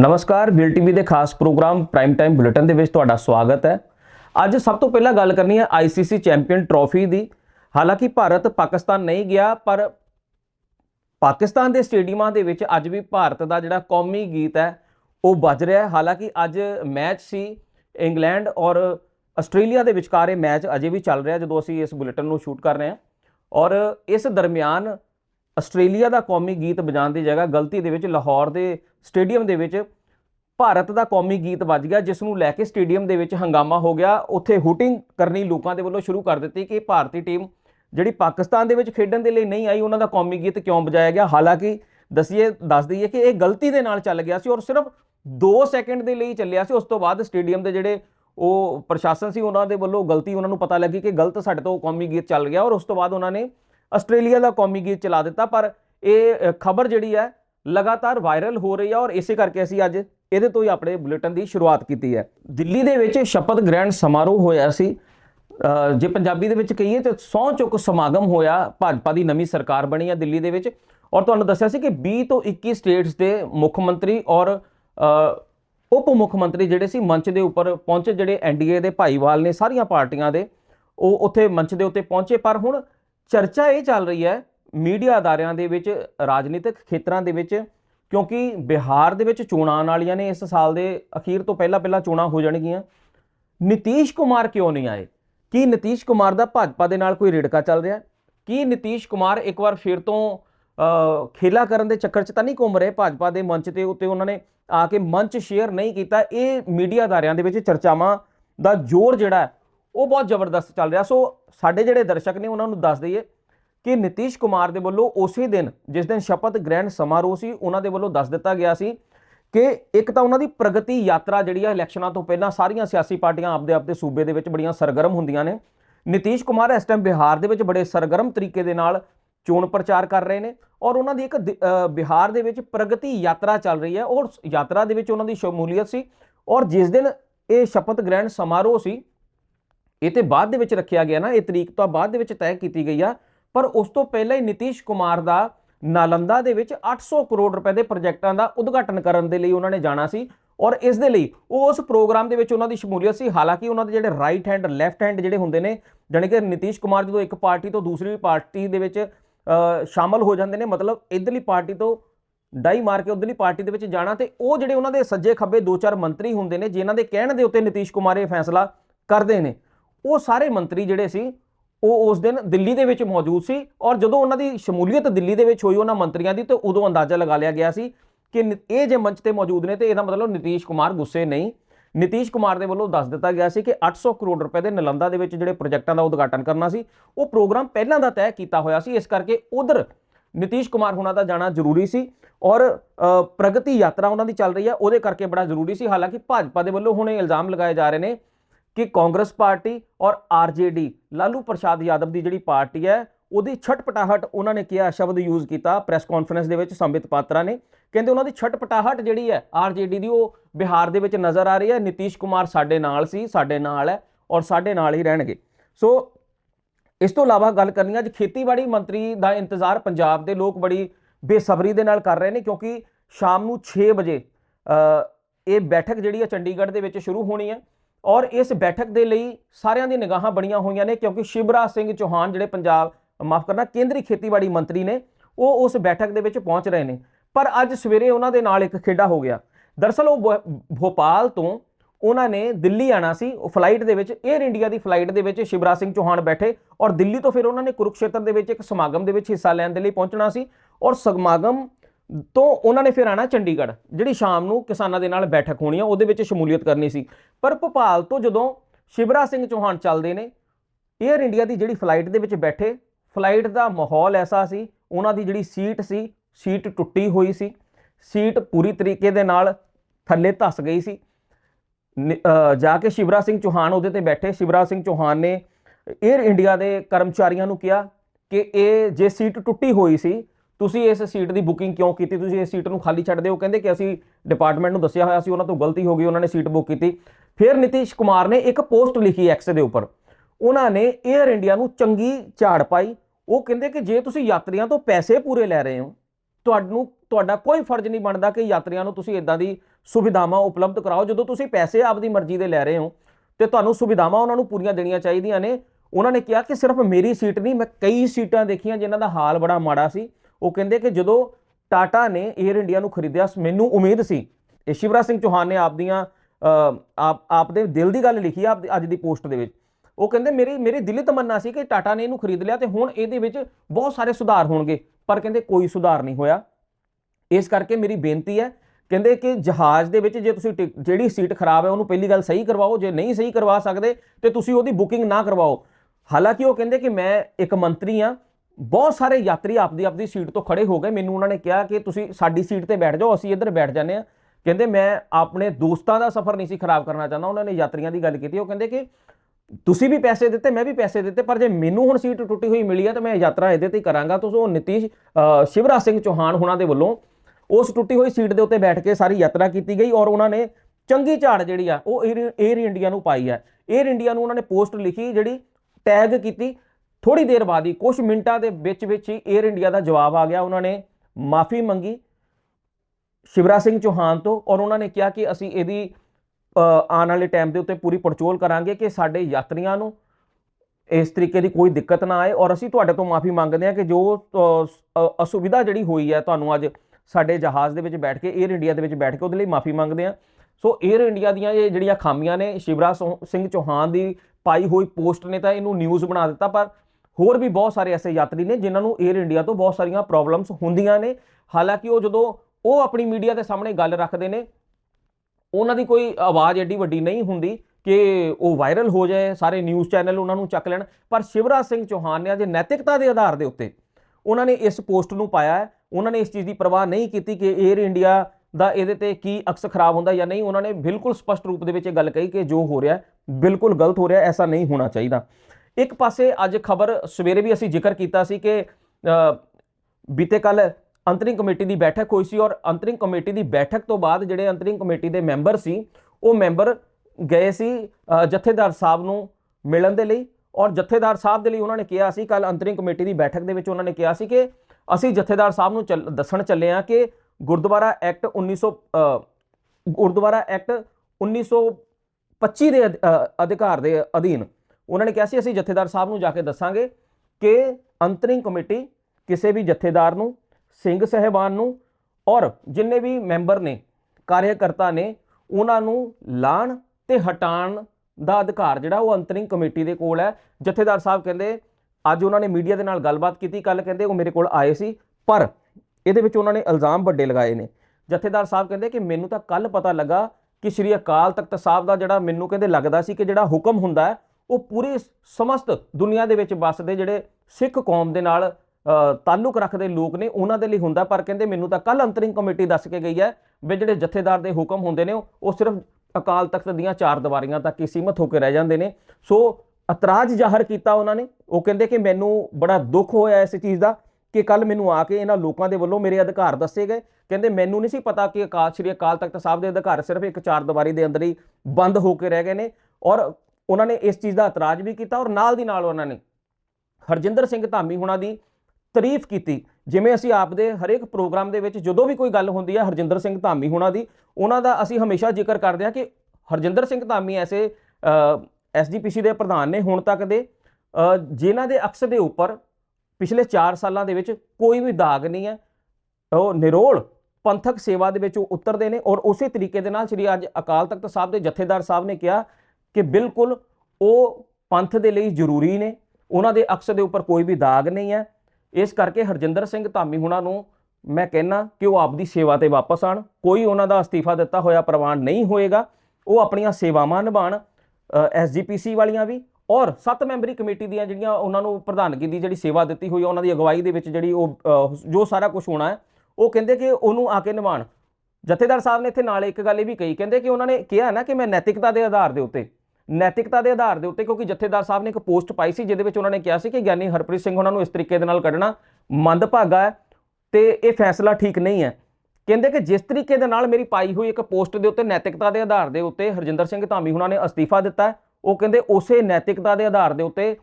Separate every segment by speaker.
Speaker 1: ਨਮਸਕਾਰ bill TV ਦੇ ਖਾਸ ਪ੍ਰੋਗਰਾਮ ਪ੍ਰਾਈਮ ਟਾਈਮ ਬੁਲੇਟਿਨ ਦੇ ਵਿੱਚ ਤੁਹਾਡਾ ਸਵਾਗਤ ਹੈ। ਅੱਜ ਸਭ ਤੋਂ ਪਹਿਲਾਂ ਗੱਲ ਕਰਨੀ ਹੈ ਆਈਸੀਸੀ ਚੈਂਪੀਅਨ ਟਰੋਫੀ ਦੀ। ਹਾਲਾਂਕਿ ਭਾਰਤ ਪਾਕਿਸਤਾਨ ਨਹੀਂ ਗਿਆ, ਪਰ ਪਾਕਿਸਤਾਨ ਦੇ ਸਟੇਡੀਅਮਾਂ ਦੇ ਵਿੱਚ ਅੱਜ ਵੀ ਭਾਰਤ ਦਾ ਜਿਹੜਾ ਕੌਮੀ ਗੀਤ ਹੈ, ਉਹ ਵੱਜ ਰਿਹਾ ਹੈ। ਹਾਲਾਂਕਿ ਅੱਜ ਮੈਚ ਸੀ ਇੰਗਲੈਂਡ ਔਰ ਆਸਟ੍ਰੇਲੀਆ ਦੇ ਵਿਚਕਾਰ ਇਹ ਮੈਚ ਅਜੇ ਵੀ ਚੱਲ ਰਿਹਾ, ਜਦੋਂ ਅਸੀਂ ਇਸ ਬੁਲੇਟਿਨ ਨੂੰ ਸ਼ੂਟ ਕਰ ਰਹੇ ਹਾਂ। ਔਰ ਇਸ ਦਰਮਿਆਨ ਆਸਟ੍ਰੇਲੀਆ ਦਾ ਕੌਮੀ ਗੀਤ ਵਜਾਉਣ ਦੀ ਜਗ੍ਹਾ ਗਲਤੀ ਦੇ ਵਿੱਚ ਲਾਹੌਰ ਦੇ ਸਟੇਡੀਅਮ ਦੇ ਵਿੱਚ ਭਾਰਤ ਦਾ ਕੌਮੀ ਗੀਤ ਵੱਜ ਗਿਆ, ਜਿਸ ਨੂੰ ਲੈ ਕੇ ਸਟੇਡੀਅਮ ਦੇ ਵਿੱਚ ਹੰਗਾਮਾ ਹੋ ਗਿਆ। ਉੱਥੇ ਹੂਟਿੰਗ ਕਰਨੀ ਲੋਕਾਂ ਦੇ ਵੱਲੋਂ ਸ਼ੁਰੂ ਕਰ ਦਿੱਤੀ ਕਿ ਭਾਰਤੀ ਟੀਮ ਜਿਹੜੀ ਪਾਕਿਸਤਾਨ ਦੇ ਵਿੱਚ ਖੇਡਣ ਦੇ ਲਈ ਨਹੀਂ ਆਈ, ਉਹਨਾਂ ਦਾ ਕੌਮੀ ਗੀਤ ਕਿਉਂ ਵਜਾਇਆ ਗਿਆ? ਹਾਲਾਂਕਿ ਦਸੀਏ, ਦੱਸ ਦਈਏ ਕਿ ਇਹ ਗਲਤੀ ਦੇ ਨਾਲ ਚੱਲ ਗਿਆ ਸੀ ਔਰ ਸਿਰਫ 2 ਸੈਕਿੰਡ ਦੇ ਲਈ ਚੱਲਿਆ ਸੀ। ਉਸ ਤੋਂ ਬਾਅਦ ਸਟੇਡੀਅਮ ਦੇ ਜਿਹੜੇ ਉਹ ਪ੍ਰਸ਼ਾਸਨ ਸੀ, ਉਹਨਾਂ ਦੇ ਵੱਲੋਂ ਗਲਤੀ, ਉਹਨਾਂ ਨੂੰ ਪਤਾ ਲੱਗੀ ਕਿ ਗਲਤ ਸਾਡੇ ਤੋਂ ਕੌਮੀ ਗੀਤ ਚੱਲ ਗਿਆ ਔਰ ਉਸ ਤੋਂ ਬਾਅਦ ਉਹਨਾਂ ਨੇ ਆਸਟ੍ਰੇਲੀਆ ਦਾ ਕੌਮੀ ਗੀਤ ਚਲਾ ਦਿੱਤਾ, ਪਰ ਇਹ ਖਬਰ ਜਿਹੜੀ ਹੈ, ਲਗਾਤਾਰ ਵਾਇਰਲ ਹੋ ਰਹੀ ਹੈ ਔਰ ਇਸੇ ਕਰਕੇ ਅਸੀਂ ਅੱਜ ਇਹਦੇ ਤੋਂ ਹੀ ਆਪਣੇ ਬੁਲੇਟਿਨ ਦੀ ਸ਼ੁਰੂਆਤ ਕੀਤੀ ਹੈ। ਦਿੱਲੀ ਦੇ ਵਿੱਚ ਸ਼ਪਥ ਗ੍ਰਹਿਣ ਸਮਾਰੋਹ ਹੋਇਆ ਸੀ। ਜੇ ਪੰਜਾਬੀ ਦੇ ਵਿੱਚ ਕਹੀਏ ਤੇ ਸਹੁੰ ਚੁੱਕ ਸਮਾਗਮ ਹੋਇਆ, ਭਾਜਪਾ ਦੀ ਨਵੀਂ ਸਰਕਾਰ ਬਣੀ ਹੈ ਦਿੱਲੀ ਦੇ ਵਿੱਚ। ਔਰ ਤੁਹਾਨੂੰ ਦੱਸਿਆ ਸੀ ਕਿ 20 ਤੋਂ 21 ਸਟੇਟਸ ਦੇ ਮੁੱਖ ਮੰਤਰੀ ਔਰ ਉਪ ਮੁੱਖ ਮੰਤਰੀ ਜਿਹੜੇ ਸੀ, ਮੰਚ ਦੇ ਉੱਪਰ ਪਹੁੰਚੇ, ਜਿਹੜੇ ਐਨਡੀਏ ਦੇ ਭਾਈਵਾਲ ਨੇ, ਸਾਰੀਆਂ ਪਾਰਟੀਆਂ ਦੇ, ਉਹ ਉੱਥੇ ਮੰਚ ਦੇ ਉੱਤੇ ਪਹੁੰਚੇ। ਪਰ ਹੁਣ ਚਰਚਾ ਇਹ ਚੱਲ ਰਹੀ ਹੈ ਮੀਡੀਆ ਅਦਾਰਿਆਂ ਦੇ ਵਿੱਚ, ਰਾਜਨੀਤਿਕ ਖੇਤਰਾਂ ਦੇ ਵਿੱਚ, ਕਿਉਂਕਿ ਬਿਹਾਰ ਦੇ ਵਿੱਚ ਚੋਣਾਂ ਆਉਣ ਵਾਲੀਆਂ ਨੇ, ਇਸ ਸਾਲ ਦੇ ਅਖੀਰ ਤੋਂ ਪਹਿਲਾਂ ਪਹਿਲਾਂ ਚੋਣਾਂ ਹੋ ਜਾਣਗੀਆਂ। ਨਿਤੀਸ਼ ਕੁਮਾਰ ਕਿਉਂ ਨਹੀਂ ਆਏ? ਕੀ ਨਿਤੀਸ਼ ਕੁਮਾਰ ਦਾ ਭਾਜਪਾ ਦੇ ਨਾਲ ਕੋਈ ਰਿੜਕਾ ਚੱਲ ਰਿਹਾ? ਕੀ ਨਿਤੀਸ਼ ਕੁਮਾਰ ਇੱਕ ਵਾਰ ਫਿਰ ਤੋਂ ਖੇਲਾ ਕਰਨ ਦੇ ਚੱਕਰ 'ਚ ਤਾਂ ਨਹੀਂ ਘੁੰਮ ਰਹੇ? ਭਾਜਪਾ ਦੇ ਮੰਚ ਤੇ ਉੱਤੇ ਉਹਨਾਂ ਨੇ ਆ ਕੇ ਮੰਚ ਸ਼ੇਅਰ ਨਹੀਂ ਕੀਤਾ। ਇਹ ਮੀਡੀਆ ਅਦਾਰਿਆਂ ਦੇ ਵਿੱਚ ਚਰਚਾਵਾਂ ਦਾ ਜ਼ੋਰ ਜਿਹੜਾ ਉਹ ਬਹੁਤ ਜ਼ਬਰਦਸਤ ਚੱਲ ਰਿਹਾ। ਸੋ ਸਾਡੇ ਜਿਹੜੇ ਦਰਸ਼ਕ ਨੇ, ਉਹਨਾਂ ਨੂੰ ਦੱਸ ਦਈਏ ਕਿ ਨਿਤੀਸ਼ ਕੁਮਾਰ ਦੇ ਵੱਲੋਂ ਉਸੇ ਦਿਨ, ਜਿਸ ਦਿਨ ਸ਼ਪਥ ਗ੍ਰਹਿਣ ਸਮਾਰੋਹ ਸੀ, ਉਹਨਾਂ ਦੇ ਵੱਲੋਂ ਦੱਸ ਦਿੱਤਾ ਗਿਆ ਸੀ ਕਿ ਇੱਕ ਤਾਂ ਉਹਨਾਂ ਦੀ ਪ੍ਰਗਤੀ ਯਾਤਰਾ ਜਿਹੜੀ ਆ, ਇਲੈਕਸ਼ਨਾਂ ਤੋਂ ਪਹਿਲਾਂ ਸਾਰੀਆਂ ਸਿਆਸੀ ਪਾਰਟੀਆਂ ਆਪਦੇ ਆਪਦੇ ਸੂਬੇ ਦੇ ਵਿੱਚ ਬੜੀਆਂ ਸਰਗਰਮ ਹੁੰਦੀਆਂ ਨੇ। ਨਿਤੀਸ਼ ਕੁਮਾਰ ਇਸ ਟਾਈਮ ਬਿਹਾਰ ਦੇ ਵਿੱਚ ਬੜੇ ਸਰਗਰਮ ਤਰੀਕੇ ਦੇ ਨਾਲ ਚੋਣ ਪ੍ਰਚਾਰ ਕਰ ਰਹੇ ਨੇ ਔਰ ਉਹਨਾਂ ਦੀ ਇੱਕ ਦਿ- ਬਿਹਾਰ ਦੇ ਵਿੱਚ ਪ੍ਰਗਤੀ ਯਾਤਰਾ ਚੱਲ ਰਹੀ ਹੈ। ਔਰ ਯਾਤਰਾ ਦੇ ਵਿੱਚ ਉਹਨਾਂ ਦੀ ਸ਼ਮੂਲੀਅਤ ਸੀ ਔਰ ਜਿਸ ਦਿਨ ਇਹ ਸ਼ਪਥ ਗ੍ਰਹਿਣ ਸਮਾਰੋਹ ਸੀ ਇਹ ਤੇ ਬਾਅਦ ਦੇ ਵਿੱਚ ਰੱਖਿਆ ਗਿਆ ਨਾ ਇਹ ਤਰੀਕ ਤੋਂ ਬਾਅਦ ਦੇ ਵਿੱਚ ਤੈਅ ਕੀਤੀ ਗਈ ਆ ਪਰ ਉਸ ਤੋਂ ਪਹਿਲਾਂ ਹੀ ਨਿਤੀਸ਼ ਕੁਮਾਰ ਦਾ ਨਾਲੰਦਾ ਦੇ ਵਿੱਚ 800 ਕਰੋੜ ਰੁਪਏ ਦੇ ਪ੍ਰੋਜੈਕਟਾਂ ਦਾ ਉਦਘਾਟਨ ਕਰਨ ਦੇ ਲਈ ਉਹਨਾਂ ਨੇ ਜਾਣਾ ਸੀ ਔਰ ਇਸ ਦੇ ਲਈ ਉਹ ਉਸ ਪ੍ਰੋਗਰਾਮ ਦੇ ਵਿੱਚ ਉਹਨਾਂ ਦੀ ਸ਼ਮੂਲੀਅਤ ਸੀ। ਹਾਲਾਂਕਿ ਉਹਨਾਂ ਦੇ ਜਿਹੜੇ ਰਾਈਟ ਹੈਂਡ ਲੈਫਟ ਹੈਂਡ ਜਿਹੜੇ ਹੁੰਦੇ ਨੇ ਜਾਣੀ ਕਿ ਨਿਤੀਸ਼ ਕੁਮਾਰ ਜਦੋਂ ਇੱਕ ਪਾਰਟੀ ਤੋਂ ਦੂਸਰੀ ਪਾਰਟੀ ਦੇ ਵਿੱਚ ਅ, ਸ਼ਾਮਲ ਹੋ ਜਾਂਦੇ ਨੇ ਮਤਲਬ ਇਧਰਲੀ ਪਾਰਟੀ ਤੋਂ ਡਾਈ ਮਾਰ ਕੇ ਉਧਰਲੀ ਪਾਰਟੀ ਦੇ ਵਿੱਚ ਜਾਣਾ ਤੇ ਉਹ ਜਿਹੜੇ ਉਹਨਾਂ ਦੇ ਸੱਜੇ ਖੱਬੇ ਦੋ ਚਾਰ ਮੰਤਰੀ ਹੁੰਦੇ ਨੇ ਜਿਨ੍ਹਾਂ ਦੇ ਕਹਿਣ ਦੇ ਉੱਤੇ ਨਿਤੀਸ਼ ਕੁਮਾਰ ਇਹ ਫੈਸਲਾ ਕਰਦੇ ਨੇ। ਉਹ ਸਾਰੇ ਮੰਤਰੀ ਜਿਹੜੇ ਸੀ, ਉਹ ਉਸ ਦਿਨ ਦਿੱਲੀ ਦੇ ਵਿੱਚ ਮੌਜੂਦ ਸੀ ਔਰ ਜਦੋਂ ਉਹਨਾਂ ਦੀ ਸ਼ਮੂਲੀਅਤ ਦਿੱਲੀ ਦੇ ਵਿੱਚ ਹੋਈ ਉਹਨਾਂ ਮੰਤਰੀਆਂ ਦੀ, ਤੇ ਉਦੋਂ ਅੰਦਾਜ਼ਾ ਲਗਾ ਲਿਆ ਗਿਆ ਸੀ ਕਿ ਨਿ- ਇਹ ਜੇ ਮੰਚ ਤੇ ਮੌਜੂਦ ਨੇ, ਤੇ ਇਹਦਾ ਮਤਲਬ ਨਿਤੀਸ਼ ਕੁਮਾਰ ਗੁੱਸੇ ਨਹੀਂ। ਨਿਤੀਸ਼ ਕੁਮਾਰ ਦੇ ਵੱਲੋਂ ਦੱਸ ਦਿੱਤਾ ਗਿਆ ਸੀ ਕਿ 800 ਕਰੋੜ ਰੁਪਏ ਦੇ ਨਲੰਦਾ ਦੇ ਵਿੱਚ ਜਿਹੜੇ ਪ੍ਰੋਜੈਕਟਾਂ ਦਾ ਉਦਘਾਟਨ ਕਰਨਾ ਸੀ, ਉਹ ਪ੍ਰੋਗਰਾਮ ਪਹਿਲਾਂ ਦਾ ਤੈਅ ਕੀਤਾ ਹੋਇਆ ਸੀ, ਇਸ ਕਰਕੇ ਉਧਰ ਨਿਤੀਸ਼ ਕੁਮਾਰ ਹੁਣਾਂ ਦਾ ਜਾਣਾ ਜ਼ਰੂਰੀ ਸੀ ਔਰ ਪ੍ਰਗਤੀ ਯਾਤਰਾ ਉਹਨਾਂ ਦੀ ਚੱਲ ਰਹੀ ਹੈ, ਉਹਦੇ ਕਰਕੇ ਬੜਾ ਜ਼ਰੂਰੀ ਸੀ। ਹਾਲਾਂਕਿ ਭਾਜਪਾ ਦੇ ਵੱਲੋਂ ਹੁਣ ਇਹ ਇਲਜ਼ਾਮ ਲਗਾਏ ਜਾ ਰਹੇ ਨੇ ਕਿ ਕਾਂਗਰਸ ਪਾਰਟੀ ਔਰ ਆਰਜੇਡੀ ਲਾਲੂ ਪ੍ਰਸ਼ਾਦ ਯਾਦਵ ਦੀ ਜਿਹੜੀ ਪਾਰਟੀ ਹੈ, ਉਹਦੀ ਛਟਪਟਾਹਟ ਉਹਨਾਂ ਨੇ ਕਿਹਾ, ਸ਼ਬਦ ਯੂਜ਼ ਕੀਤਾ ਪ੍ਰੈਸ ਕਾਨਫਰੰਸ ਦੇ ਵਿੱਚ ਸੰਬਿਤ ਪਾਤਰਾ ਨੇ। ਕਹਿੰਦੇ ਉਹਨਾਂ ਦੀ ਛਟਪਟਾਹਟ ਜਿਹੜੀ ਹੈ ਆਰਜੇਡੀ ਦੀ, ਉਹ ਬਿਹਾਰ ਦੇ ਵਿੱਚ ਨਜ਼ਰ ਆ ਰਹੀ ਹੈ। ਨਿਤੀਸ਼ ਕੁਮਾਰ ਸਾਡੇ ਨਾਲ ਸੀ, ਸਾਡੇ ਨਾਲ ਹੈ ਔਰ ਸਾਡੇ ਨਾਲ ਹੀ ਰਹਿਣਗੇ। ਸੋ ਇਸ ਤੋਂ ਇਲਾਵਾ ਗੱਲ ਕਰਨੀ ਹੈ, ਅੱਜ ਖੇਤੀਬਾੜੀ ਮੰਤਰੀ ਦਾ ਇੰਤਜ਼ਾਰ ਪੰਜਾਬ ਦੇ ਲੋਕ ਬੜੀ ਬੇਸਬਰੀ ਦੇ ਨਾਲ ਕਰ ਰਹੇ ਨੇ ਕਿਉਂਕਿ ਸ਼ਾਮ ਨੂੰ 6 ਵਜੇ ਇਹ ਬੈਠਕ ਜਿਹੜੀ ਹੈ ਚੰਡੀਗੜ੍ਹ ਦੇ ਵਿੱਚ ਸ਼ੁਰੂ ਹੋਣੀ ਹੈ। ਔਰ ਇਸ ਬੈਠਕ ਦੇ ਲਈ ਸਾਰਿਆਂ ਦੀ ਨਿਗਾਹਾਂ ਬਣੀਆਂ ਹੋਈਆਂ ਨੇ, ਕਿਉਂਕਿ ਸ਼ਿਵਰਾਜ ਸਿੰਘ ਚੌਹਾਨ ਜਿਹੜੇ ਪੰਜਾਬ, ਮਾਫ ਕਰਨਾ, ਕੇਂਦਰੀ ਖੇਤੀਬਾੜੀ ਮੰਤਰੀ ਨੇ, ਉਹ ਉਸ ਬੈਠਕ ਦੇ ਵਿੱਚ ਪਹੁੰਚ ਰਹੇ ਨੇ। ਪਰ ਅੱਜ ਸਵੇਰੇ ਉਹਨਾਂ ਦੇ ਨਾਲ ਇੱਕ ਖੇਡਾ ਹੋ ਗਿਆ। ਦਰਸਲ ਉਹ ਭੋ- ਭੋਪਾਲ ਤੋਂ ਉਹਨਾਂ ਨੇ ਦਿੱਲੀ ਆਣਾ ਸੀ, ਉਹ ਫਲਾਈਟ ਦੇ ਵਿੱਚ 에ਅਰ ਇੰਡੀਆ ਦੀ ਫਲਾਈਟ ਦੇ ਵਿੱਚ ਸ਼ਿਵਰਾਜ ਸਿੰਘ ਚੌਹਾਨ ਬੈਠੇ ਔਰ ਦਿੱਲੀ ਤੋਂ ਫਿਰ ਉਹਨਾਂ ਨੇ ਕੁਰੂਕਸ਼ੇਤਰ ਦੇ ਵਿੱਚ ਇੱਕ ਸਮਾਗਮ ਦੇ ਵਿੱਚ ਹਿੱਸਾ ਲੈਣ ਦੇ ਲਈ ਪਹੁੰਚਣਾ ਸੀ ਔਰ ਸਮਾਗਮ ਤੋਂ ਉਹਨਾਂ ਨੇ ਫਿਰ ਆਣਾ ਚੰਡੀਗੜ੍ਹ, ਜਿਹੜੀ ਸ਼ਾਮ ਨੂੰ ਕਿਸਾਨਾਂ ਦੇ ਨਾਲ ਬੈਠਕ ਹੋਣੀ ਆ, ਉਹਦੇ ਵਿੱਚ ਸ਼ਮੂਲੀਅਤ ਕਰਨੀ ਸੀ। ਪਰ ਭੋਪਾਲ ਤੋਂ ਜਦੋਂ ਸ਼ਿਵਰਾਜ ਸਿੰਘ ਚੌਹਾਨ ਚੱਲਦੇ ਨੇ 에ਅਰ ਇੰਡੀਆ ਦੀ ਜਿਹੜੀ ਫਲਾਈਟ ਦੇ ਵਿੱਚ ਬੈਠੇ ਫਲਾਈਟ ਦਾ ਮਾਹੌਲ ਐਸਾ ਸੀ, ਉਹਨਾਂ ਦੀ ਜਿਹੜੀ ਸੀਟ ਸੀ, ਸੀਟ ਟੁੱਟੀ ਹੋਈ ਸੀ। ਸੀਟ ਪੂਰੀ ਤਰੀਕੇ ਦੇ ਨਾਲ ਥੱਲੇ ਧੱਸ ਗਈ ਸੀ। ਨਿ- ਜਾ ਕੇ ਸ਼ਿਵਰਾਜ ਸਿੰਘ ਚੌਹਾਨ ਉਹਦੇ ਤੇ ਬੈਠੇ। ਸ਼ਿਵਰਾਜ ਸਿੰਘ ਚੌਹਾਨ ਨੇ 에ਅਰ ਇੰਡੀਆ ਦੇ ਕਰਮਚਾਰੀਆਂ ਨੂੰ ਕਿਹਾ ਕਿ ਇਹ ਜੇ ਸੀਟ ਟੁੱਟੀ ਹੋਈ ਸੀ ਤੁਸੀਂ ਇਸ ਸੀਟ ਦੀ ਬੁਕਿੰਗ ਕਿਉਂ ਕੀਤੀ? ਤੁਸੀਂ ਇਸ ਸੀਟ ਨੂੰ ਖਾਲੀ ਛੱਡ ਦਿਓ। ਕਹਿੰਦੇ ਕਿ ਅਸੀਂ ਡਿਪਾਰਟਮੈਂਟ ਨੂੰ ਦੱਸਿਆ ਹੋਇਆ ਸੀ, ਉਹਨਾਂ ਤੋਂ ਗਲਤੀ ਹੋ ਗਈ, ਉਹਨਾਂ ਨੇ ਸੀਟ ਬੁੱਕ ਕੀਤੀ। ਫਿਰ ਨਿਤੀਸ਼ ਕੁਮਾਰ ਨੇ ਇੱਕ ਪੋਸਟ ਲਿਖੀ ਐਕਸ ਦੇ ਉੱਪਰ। ਉਹਨਾਂ ਨੇ 에ਅਰ ਇੰਡੀਆ ਨੂੰ ਚੰਗੀ ਝਾੜ ਪਾਈ। ਉਹ ਕਹਿੰਦੇ ਕਿ ਜੇ ਤੁਸੀਂ ਯਾਤਰੀਆਂ ਤੋਂ ਪੈਸੇ ਪੂਰੇ ਲੈ ਰਹੇ ਹੋ, ਤੁਹਾਨੂੰ, ਤੁਹਾਡਾ ਕੋਈ ਫਰਜ਼ ਨਹੀਂ ਬਣਦਾ ਕਿ ਯਾਤਰੀਆਂ ਨੂੰ ਤੁਸੀਂ ਇਦਾਂ ਦੀ ਸੁਵਿਧਾਵਾਂ ਉਪਲਬਧ ਕਰਾਓ। ਜਦੋਂ ਤੁਸੀਂ ਪੈਸੇ ਆਪਦੀ ਮਰਜ਼ੀ ਦੇ ਲੈ ਰਹੇ ਹੋ ਤੇ ਤੁਹਾਨੂੰ ਸੁਵਿਧਾਵਾਂ ਉਹਨਾਂ ਨੂੰ ਪੂਰੀਆਂ ਦੇਣੀਆਂ ਚਾਹੀਦੀਆਂ ਨੇ, ਉਹਨਾਂ ਨੇ ਕਿਹਾ ਕਿ ਸਿਰਫ ਮੇਰੀ ਸੀਟ ਨਹੀਂ, ਮੈਂ ਕਈ ਸੀਟਾਂ ਦੇਖੀਆਂ ਜਿਨ੍ਹਾਂ ਦਾ ਹਾਲ ਬੜਾ ਮਾੜਾ ਸੀ। ਉਹ ਕਹਿੰਦੇ ਕਿ ਜਦੋਂ ਟਾਟਾ ਨੇ 에ਅਰ ਇੰਡੀਆ ਨੂੰ ਖਰੀਦਿਆ ਮੈਨੂੰ ਉਮੀਦ ਸੀ ਇਹ ਸ਼ਿਵਰਾਜ ਸਿੰਘ ਚੌਹਾਨ ਨੇ ਆਪਦੀਆਂ ਅ, ਆਪ ਆਪ ਦੇ ਦਿਲ ਦੀ ਗੱਲ ਲਿਖੀ ਆ ਆਪਦੀ- ਅੱਜ ਦੀ ਪੋਸਟ ਦੇ ਵਿੱਚ। ਉਹ ਕਹਿੰਦੇ ਮੇਰੀ ਮੇਰੀ ਦਿਲੀ ਤਮੰਨਾ ਸੀ ਕਿ ਟਾਟਾ ਨੇ ਇਹਨੂੰ ਖਰੀਦ ਲਿਆ ਤੇ ਹੁਣ ਇਹਦੇ ਵਿੱਚ ਬਹੁਤ ਸਾਰੇ ਸੁਧਾਰ ਹੋਣਗੇ। ਪਰ ਕਹਿੰਦੇ ਕੋਈ ਸੁਧਾਰ ਨਹੀਂ ਹੋਇਆ। ਇਸ ਕਰਕੇ ਮੇਰੀ ਬੇਨਤੀ ਹੈ ਕਹਿੰਦੇ ਕਿ ਜਹਾਜ਼ ਦੇ ਵਿੱਚ ਜੇ ਤੁਸੀਂ ਟਿਕ- ਜਿਹੜੀ ਸੀਟ ਖਰਾਬ ਹੈ ਉਹਨੂੰ ਪਹਿਲੀ ਗੱਲ ਸਹੀ ਕਰਵਾਓ ਜੇ ਨਹੀਂ ਸਹੀ ਕਰਵਾ ਸਕਦੇ ਤੇ ਤੁਸੀਂ ਉਹਦੀ ਬੁਕਿੰਗ ਨਾ ਕਰਵਾਓ। ਹਾਲਾਂਕਿ ਉਹ ਕਹਿੰਦੇ ਕਿ ਮੈਂ ਇੱਕ ਮੰਤਰੀ ਆ ਬਹੁਤ ਸਾਰੇ ਯਾਤਰੀ ਆਪਦੀ ਆਪਦੀ ਸੀਟ ਤੋਂ ਖੜੇ ਹੋ ਗਏ। ਮੈਨੂੰ ਉਹਨਾਂ ਨੇ ਕਿਹਾ ਕਿ ਤੁਸੀਂ ਸਾਡੀ ਸੀਟ ਤੇ ਬੈਠ ਜਾਓ, ਅਸੀਂ ਇੱਧਰ ਬੈਠ ਜਾਂਦੇ ਆ ਕਹਿੰਦੇ, ਮੈਂ ਆਪਣੇ ਦੋਸਤਾਂ ਦਾ ਸਫ਼ਰ ਨਹੀਂ ਸੀ ਖਰਾਬ ਕਰਨਾ ਚਾਹੁੰਦਾ। ਉਹਨਾਂ ਨੇ ਯਾਤਰੀਆਂ ਦੀ ਗੱਲ ਕੀਤੀ। ਉਹ ਕਹਿੰਦੇ ਕਿ ਤੁਸੀਂ ਵੀ ਪੈਸੇ ਦਿੱਤੇ, ਮੈਂ ਵੀ ਪੈਸੇ ਦਿੱਤੇ, ਪਰ ਜੇ ਮੈਨੂੰ ਹੁਣ ਸੀਟ ਟੁੱਟੀ ਹੋਈ ਮਿਲੀ ਹੈ ਤਾਂ ਮੈਂ ਯਾਤਰਾ ਇਹਦੇ ਤੇ ਕਰਾਂਗਾ। ਤੁਸੀਂ ਉਹ ਨਿਤੀਸ਼ ਸ਼ਿਵਰਾਜ ਸਿੰਘ ਚੌਹਾਨ ਹੁਣਾਂ ਦੇ ਵੱਲੋਂ ਉਸ ਟੁੱਟੀ ਹੋਈ ਸੀਟ ਦੇ ਉੱਤੇ ਬੈਠ ਕੇ ਸਾਰੀ ਯਾਤਰਾ ਕੀਤੀ ਗਈ ਔਰ ਉਹਨਾਂ ਨੇ ਚੰਗੀ ਝਾੜ ਜਿਹੜੀ ਆ, ਉਹ 에ਅਰ ਇੰਡੀਆ ਨੂੰ ਪਾਈ ਹੈ 에ਅਰ ਇੰਡੀਆ ਨੂੰ ਉਹਨਾਂ ਨੇ ਪੋਸਟ ਲਿਖੀ, ਜਿਹੜੀ ਟੈਗ ਕੀਤੀ। ਥੋੜੀ ਦੇਰ ਬਾਅਦ ਹੀ ਕੁਝ ਮਿੰਟਾਂ ਦੇ ਵਿੱਚ ਵਿੱਚ ਹੀ 에ਅਰ ਇੰਡੀਆ ਦਾ ਜਵਾਬ ਆ ਗਿਆ। ਉਹਨਾਂ ਨੇ ਮਾਫੀ ਮੰਗੀ ਸ਼ਿਵਰਾਜ ਸਿੰਘ ਚੌਹਾਨ ਤੋਂ ਔਰ ਉਹਨਾਂ ਨੇ ਕਿਹਾ ਕਿ ਅਸੀਂ ਇਹਦੀ ਆਉਣ ਵਾਲੇ ਟਾਈਮ ਦੇ ਉੱਤੇ ਪੂਰੀ ਪੜਚੋਲ ਕਰਾਂਗੇ ਕਿ ਸਾਡੇ ਯਾਤਰੀਆਂ ਨੂੰ ਇਸ ਤਰੀਕੇ ਦੀ ਕੋਈ ਦਿੱਕਤ ਨਾ ਆਏ ਔਰ ਅਸੀਂ ਤੁਹਾਡੇ ਤੋਂ ਮਾਫੀ ਮੰਗਦੇ ਹਾਂ ਕਿ ਜੋ ਅਸੁਵਿਧਾ ਜਿਹੜੀ ਹੋਈ ਹੈ ਤੁਹਾਨੂੰ ਅੱਜ ਸਾਡੇ ਜਹਾਜ਼ ਦੇ ਵਿੱਚ ਬੈਠ ਕੇ 에ਅਰ ਇੰਡੀਆ ਦੇ ਵਿੱਚ ਬੈਠ ਕੇ ਉਹਦੇ ਲਈ ਮਾਫੀ ਮੰਗਦੇ ਹਾਂ। ਸੋ 에ਅਰ ਇੰਡੀਆ ਦੀਆਂ ਇਹ ਜਿਹੜੀਆਂ ਖਾਮੀਆਂ ਨੇ, ਸ਼ਿਵਰਾਜ ਸਿੰਘ ਚੌਹਾਨ ਦੀ ਪਾਈ ਹੋਈ ਪੋਸਟ ਨੇ ਤਾਂ ਇਹਨੂੰ ਨਿਊਜ਼ ਬਣਾ ਦਿੱਤਾ, ਪਰ ਹੋਰ ਵੀ ਬਹੁਤ ਸਾਰੇ ਐਸੇ ਯਾਤਰੀ ਨੇ ਜਿਨ੍ਹਾਂ ਨੂੰ 에ਅਰ ਇੰਡੀਆ ਤੋਂ ਬਹੁਤ ਸਾਰੀਆਂ ਪ੍ਰੋਬਲਮਸ ਹੁੰਦੀਆਂ ਨੇ। ਹਾਲਾਂਕਿ ਉਹ ਜਦੋਂ ਉਹ ਆਪਣੀ ਮੀਡੀਆ ਦੇ ਸਾਹਮਣੇ ਗੱਲ ਰੱਖਦੇ ਨੇ, ਉਹਨਾਂ ਦੀ ਕੋਈ ਆਵਾਜ਼ ਐਡੀ ਵੱਡੀ ਨਹੀਂ ਹੁੰਦੀ ਕਿ ਉਹ ਵਾਇਰਲ ਹੋ ਜਾਏ, ਸਾਰੇ ਨਿਊਜ਼ ਚੈਨਲ ਉਹਨਾਂ ਨੂੰ ਚੱਕ ਲੈਣ। ਪਰ ਸ਼ਿਵਰਾਜ ਸਿੰਘ ਚੌਹਾਨ ਨੇ ਅੱਜ ਨੈਤਿਕਤਾ ਦੇ ਆਧਾਰ ਦੇ ਉੱਤੇ ਉਹਨਾਂ ਨੇ ਇਸ ਪੋਸਟ ਨੂੰ ਪਾਇਆ ਹੈ। ਉਹਨਾਂ ਨੇ ਇਸ ਚੀਜ਼ ਦੀ ਪਰਵਾਹ ਨਹੀਂ ਕੀਤੀ ਕਿ 에ਅਰ ਇੰਡੀਆ ਦਾ ਇਹਦੇ ਤੇ ਕੀ ਅਕਸ ਖਰਾਬ ਹੁੰਦਾ ਜਾਂ ਨਹੀਂ। ਉਹਨਾਂ ਨੇ ਬਿਲਕੁਲ ਸਪਸ਼ਟ ਰੂਪ ਦੇ ਵਿੱਚ ਇਹ ਗੱਲ ਕਹੀ ਕਿ ਜੋ ਹੋ ਰਿਹਾ ਬਿਲਕੁਲ ਗਲਤ ਹੋ ਰਿਹਾ, ਐਸਾ ਨਹੀਂ ਹੋਣਾ ਚਾਹੀਦਾ। ਇੱਕ ਪਾਸੇ ਅੱਜ ਖਬਰ ਸਵੇਰੇ ਵੀ ਅਸੀਂ ਜ਼ਿਕਰ ਕੀਤਾ ਸੀ ਕਿ ਬੀਤੇ ਕੱਲ ਅੰਤਰਿੰਗ ਕਮੇਟੀ ਦੀ ਬੈਠਕ ਹੋਈ ਸੀ ਔਰ ਅੰਤਰਿੰਗ ਕਮੇਟੀ ਦੀ ਬੈਠਕ ਤੋਂ ਬਾਅਦ ਜਿਹੜੇ ਅੰਤਰਿੰਗ ਕਮੇਟੀ ਦੇ ਮੈਂਬਰ ਸੀ ਉਹ ਮੈਂਬਰ ਗਏ ਸੀ ਜਥੇਦਾਰ ਸਾਹਿਬ ਨੂੰ ਮਿਲਣ ਦੇ ਲਈ ਔਰ ਜਥੇਦਾਰ ਸਾਹਿਬ ਦੇ ਲਈ ਉਹਨਾਂ ਨੇ ਕਿਹਾ ਸੀ ਕੱਲ ਅੰਤਰਿੰਗ ਕਮੇਟੀ ਦੀ ਬੈਠਕ ਦੇ ਵਿੱਚ ਉਹਨਾਂ ਨੇ ਕਿਹਾ ਸੀ ਕਿ ਅਸੀਂ ਜਥੇਦਾਰ ਸਾਹਿਬ ਨੂੰ ਚੱਲ- ਦੱਸਣ ਚੱਲੇ ਆ ਕਿ ਗੁਰਦੁਆਰਾ ਐਕਟ 1900 ਅ, ਗੁਰਦੁਆਰਾ ਐਕਟ 1925 ਦੇ ਅਧ- ਅਧਿਕਾਰ ਦੇ ਅਧੀਨ ਉਹਨਾਂ ਨੇ ਕਿਹਾ ਸੀ, ਅਸੀਂ ਜਥੇਦਾਰ ਸਾਹਿਬ ਨੂੰ ਜਾ ਕੇ ਦੱਸਾਂਗੇ ਕਿ ਅੰਤਰਿੰਗ ਕਮੇਟੀ ਕਿਸੇ ਵੀ ਜਥੇਦਾਰ ਨੂੰ, ਸਿੰਘ ਸਹਿਬਾਨ ਨੂੰ ਔਰ ਜਿੰਨੇ ਵੀ ਮੈਂਬਰ ਨੇ, ਕਾਰਜਕਰਤਾ ਨੇ, ਉਹਨਾਂ ਨੂੰ ਲਾਣ ਤੇ ਹਟਾਉਣ ਦਾ ਅਧਿਕਾਰ ਜਿਹੜਾ ਉਹ ਅੰਤਰਿੰਗ ਕਮੇਟੀ ਦੇ ਕੋਲ ਹੈ। ਜਥੇਦਾਰ ਸਾਹਿਬ ਕਹਿੰਦੇ, ਅੱਜ ਉਹਨਾਂ ਨੇ ਮੀਡੀਆ ਦੇ ਨਾਲ ਗੱਲਬਾਤ ਕੀਤੀ ਕੱਲ ਕਹਿੰਦੇ ਉਹ ਮੇਰੇ ਕੋਲ ਆਏ ਸੀ, ਪਰ ਇਹਦੇ ਵਿੱਚ ਉਹਨਾਂ ਨੇ ਇਲਜ਼ਾਮ ਵੱਡੇ ਲਗਾਏ ਨੇ। ਜਥੇਦਾਰ ਸਾਹਿਬ ਕਹਿੰਦੇ ਕਿ ਮੈਨੂੰ ਤਾਂ ਕੱਲ ਪਤਾ ਲੱਗਾ ਕਿ ਸ਼੍ਰੀ ਅਕਾਲ ਤਖਤ ਸਾਹਿਬ ਦਾ ਜਿਹੜਾ ਮੈਨੂੰ ਕਹਿੰਦੇ ਲੱਗਦਾ ਸੀ ਕਿ ਜਿਹੜਾ ਹੁਕਮ ਹੁੰਦਾ ਹੈ ਉਹ ਪੂਰੇ ਸਮਸਤ ਦੁਨੀਆ ਦੇ ਵਿੱਚ ਵੱਸਦੇ ਜਿਹੜੇ ਸਿੱਖ ਕੌਮ ਦੇ ਨਾਲ ਤਾਲੁਕ ਰੱਖਦੇ ਲੋਕ ਨੇ, ਉਹਨਾਂ ਦੇ ਲਈ ਹੁੰਦਾ, ਪਰ ਕਹਿੰਦੇ ਮੈਨੂੰ ਤਾਂ ਕੱਲ ਅੰਤਰਿੰਗ ਕਮੇਟੀ ਦੱਸ ਕੇ ਗਈ ਹੈ ਵੀ ਜਿਹੜੇ ਜਥੇਦਾਰ ਦੇ ਹੁਕਮ ਹੁੰਦੇ ਨੇ, ਉਹ ਉਹ ਸਿਰਫ ਅਕਾਲ ਤਖਤ ਦੀਆਂ ਚਾਰ ਦੀਵਾਰੀਆਂ ਤੱਕ ਹੀ ਸੀਮਤ ਹੋ ਕੇ ਰਹਿ ਜਾਂਦੇ ਨੇ। ਸੋ ਇਤਰਾਜ਼ ਜ਼ਾਹਰ ਕੀਤਾ ਉਹਨਾਂ ਨੇ, ਉਹ ਕਹਿੰਦੇ ਕਿ ਮੈਨੂੰ ਬੜਾ ਦੁੱਖ ਹੋਇਆ ਇਸ ਚੀਜ਼ ਦਾ ਕਿ ਕੱਲ ਮੈਨੂੰ ਆ ਕੇ ਇਹਨਾਂ ਲੋਕਾਂ ਦੇ ਵੱਲੋਂ ਮੇਰੇ ਅਧਿਕਾਰ ਦੱਸੇ ਗਏ। ਕਹਿੰਦੇ ਮੈਨੂੰ ਨਹੀਂ ਸੀ ਪਤਾ ਕਿ ਅਕਾਲ, ਸ਼੍ਰੀ ਅਕਾਲ ਤਖਤ ਸਾਹਿਬ ਦੇ ਅਧਿਕਾਰ ਸਿਰਫ ਇੱਕ ਚਾਰ ਦੀਵਾਰੀ ਦੇ ਅੰਦਰ ਹੀ ਬੰਦ ਹੋ ਕੇ ਰਹਿ ਗਏ ਨੇ ਔਰ ਉਹਨਾਂ ਨੇ ਇਸ ਚੀਜ਼ ਦਾ ਇਤਰਾਜ਼ ਵੀ ਕੀਤਾ ਔਰ ਨਾਲ ਦੀ ਨਾਲ ਉਹਨਾਂ ਨੇ ਹਰਜਿੰਦਰ ਸਿੰਘ ਧਾਮੀ ਹੁਣਾਂ ਦੀ ਤਾਰੀਫ ਕੀਤੀ ਜਿਵੇਂ ਅਸੀਂ ਆਪਦੇ ਹਰੇਕ ਪ੍ਰੋਗਰਾਮ ਦੇ ਵਿੱਚ ਜਦੋਂ ਵੀ ਕੋਈ ਗੱਲ ਹੁੰਦੀ ਹੈ ਹਰਜਿੰਦਰ ਸਿੰਘ ਧਾਮੀ ਹੁਣਾਂ ਦੀ ਉਹਨਾਂ ਦਾ ਅਸੀਂ ਹਮੇਸ਼ਾ ਜ਼ਿਕਰ ਕਰਦੇ ਹਾਂ ਕਿ ਹਰਜਿੰਦਰ ਸਿੰਘ ਧਾਮੀ ਐਸੇ ਐਸਜੀਪੀਸੀ ਦੇ ਪ੍ਰਧਾਨ ਨੇ ਹੁਣ ਤੱਕ ਦੇ ਅ, ਜਿਨ੍ਹਾਂ ਦੇ ਅਕਸ ਦੇ ਉੱਪਰ ਪਿਛਲੇ 4 ਸਾਲਾਂ ਦੇ ਵਿੱਚ ਕੋਈ ਵੀ ਦਾਗ ਨਹੀਂ ਹੈ ਉਹ ਨਿਰੋਲ ਪੰਥਕ ਸੇਵਾ ਦੇ ਵਿੱਚ ਉਹ ਉਤਰਦੇ ਨੇ ਔਰ ਉਸੇ ਤਰੀਕੇ ਦੇ ਨਾਲ ਸ੍ਰੀ ਅੱਜ ਅਕਾਲ ਤਖਤ ਸਾਹਿਬ ਦੇ ਜਥੇਦਾਰ ਸਾਹਿਬ ਨੇ ਕਿਹਾ ਕਿ ਬਿਲਕੁਲ ਉਹ ਪੰਥ ਦੇ ਲਈ ਜ਼ਰੂਰੀ ਨੇ, ਉਹਨਾਂ ਦੇ ਅਕਸ ਦੇ ਉੱਪਰ ਕੋਈ ਵੀ ਦਾਗ ਨਹੀਂ ਹੈ। ਇਸ ਕਰਕੇ ਹਰਜਿੰਦਰ ਸਿੰਘ ਧਾਮੀ ਹੁਣਾਂ ਨੂੰ ਮੈਂ ਕਹਿਣਾ ਕਿ ਉਹ ਆਪਦੀ ਸੇਵਾ ਤੇ ਵਾਪਸ ਆਣ। ਕੋਈ ਉਹਨਾਂ ਦਾ ਅਸਤੀਫਾ ਦਿੱਤਾ ਹੋਇਆ ਪ੍ਰਵਾਨ ਨਹੀਂ ਹੋਏਗਾ। ਉਹ ਆਪਣੀਆਂ ਸੇਵਾਵਾਂ ਨਿਭਾਣ ਐਸਜੀਪੀਸੀ ਵਾਲੀਆਂ ਵੀ ਔਰ ਸੱਤ ਮੈਂਬਰੀ ਕਮੇਟੀ ਦੀਆਂ ਜਿਹੜੀਆਂ ਉਹਨਾਂ ਨੂੰ ਪ੍ਰਧਾਨਗੀ ਦੀ ਜਿਹੜੀ ਸੇਵਾ ਦਿੱਤੀ ਹੋਈ ਹੈ ਉਹਨਾਂ ਦੀ ਅਗਵਾਈ ਦੇ ਵਿੱਚ ਜਿਹੜੀ ਉਹ ਜੋ ਸਾਰਾ ਕੁਝ ਹੋਣਾ ਹੈ, ਉਹ ਕਹਿੰਦੇ ਕਿ ਉਹਨੂੰ ਆ ਕੇ ਨਿਭਾਣ। ਜਥੇਦਾਰ ਸਾਹਿਬ ਨੇ ਇੱਥੇ ਨਾਲ ਇੱਕ ਗੱਲ ਇਹ ਵੀ ਕਹੀ, ਕਹਿੰਦੇ ਕਿ ਉਹਨਾਂ ਨੇ ਕਿਹਾ ਨਾ ਕਿ ਮੈਂ ਨੈਤਿਕਤਾ ਦੇ ਆਧਾਰ ਦੇ ਉੱਤੇ ਨੈਤਿਕਤਾ ਦੇ ਆਧਾਰ ਦੇ ਉੱਤੇ, ਕਿਉਂਕਿ ਜਥੇਦਾਰ ਸਾਹਿਬ ਨੇ ਇੱਕ ਪੋਸਟ ਪਾਈ ਸੀ, ਜਿਹਦੇ ਵਿੱਚ ਉਹਨਾਂ ਨੇ ਕਿਹਾ ਸੀ ਕਿ ਗਿਆਨੀ ਹਰਪ੍ਰੀਤ ਸਿੰਘ ਉਹਨਾਂ ਨੂੰ ਇਸ ਤਰੀਕੇ ਦੇ ਨਾਲ ਕੱਢਣਾ ਮੰਦਭਾਗਾ ਹੈ ਤੇ ਇਹ ਫੈਸਲਾ ਠੀਕ ਨਹੀਂ ਹੈ। ਕਹਿੰਦੇ ਕਿ ਜਿਸ ਤਰੀਕੇ ਦੇ ਨਾਲ ਮੇਰੀ ਪਾਈ ਹੋਈ ਇੱਕ ਪੋਸਟ ਦੇ ਉੱਤੇ ਨੈਤਿਕਤਾ ਦੇ ਆਧਾਰ ਦੇ ਉੱਤੇ ਹਰਜਿੰਦਰ ਸਿੰਘ ਧਾਮੀ ਹੁਣਾਂ ਨੇ ਅਸਤੀਫਾ ਦਿੱਤਾ ਉਹ ਕਹਿੰਦੇ ਉਸੇ ਨੈਤਿਕਤਾ ਦੇ ਆਧਾਰ ਦੇ ਉੱਤੇ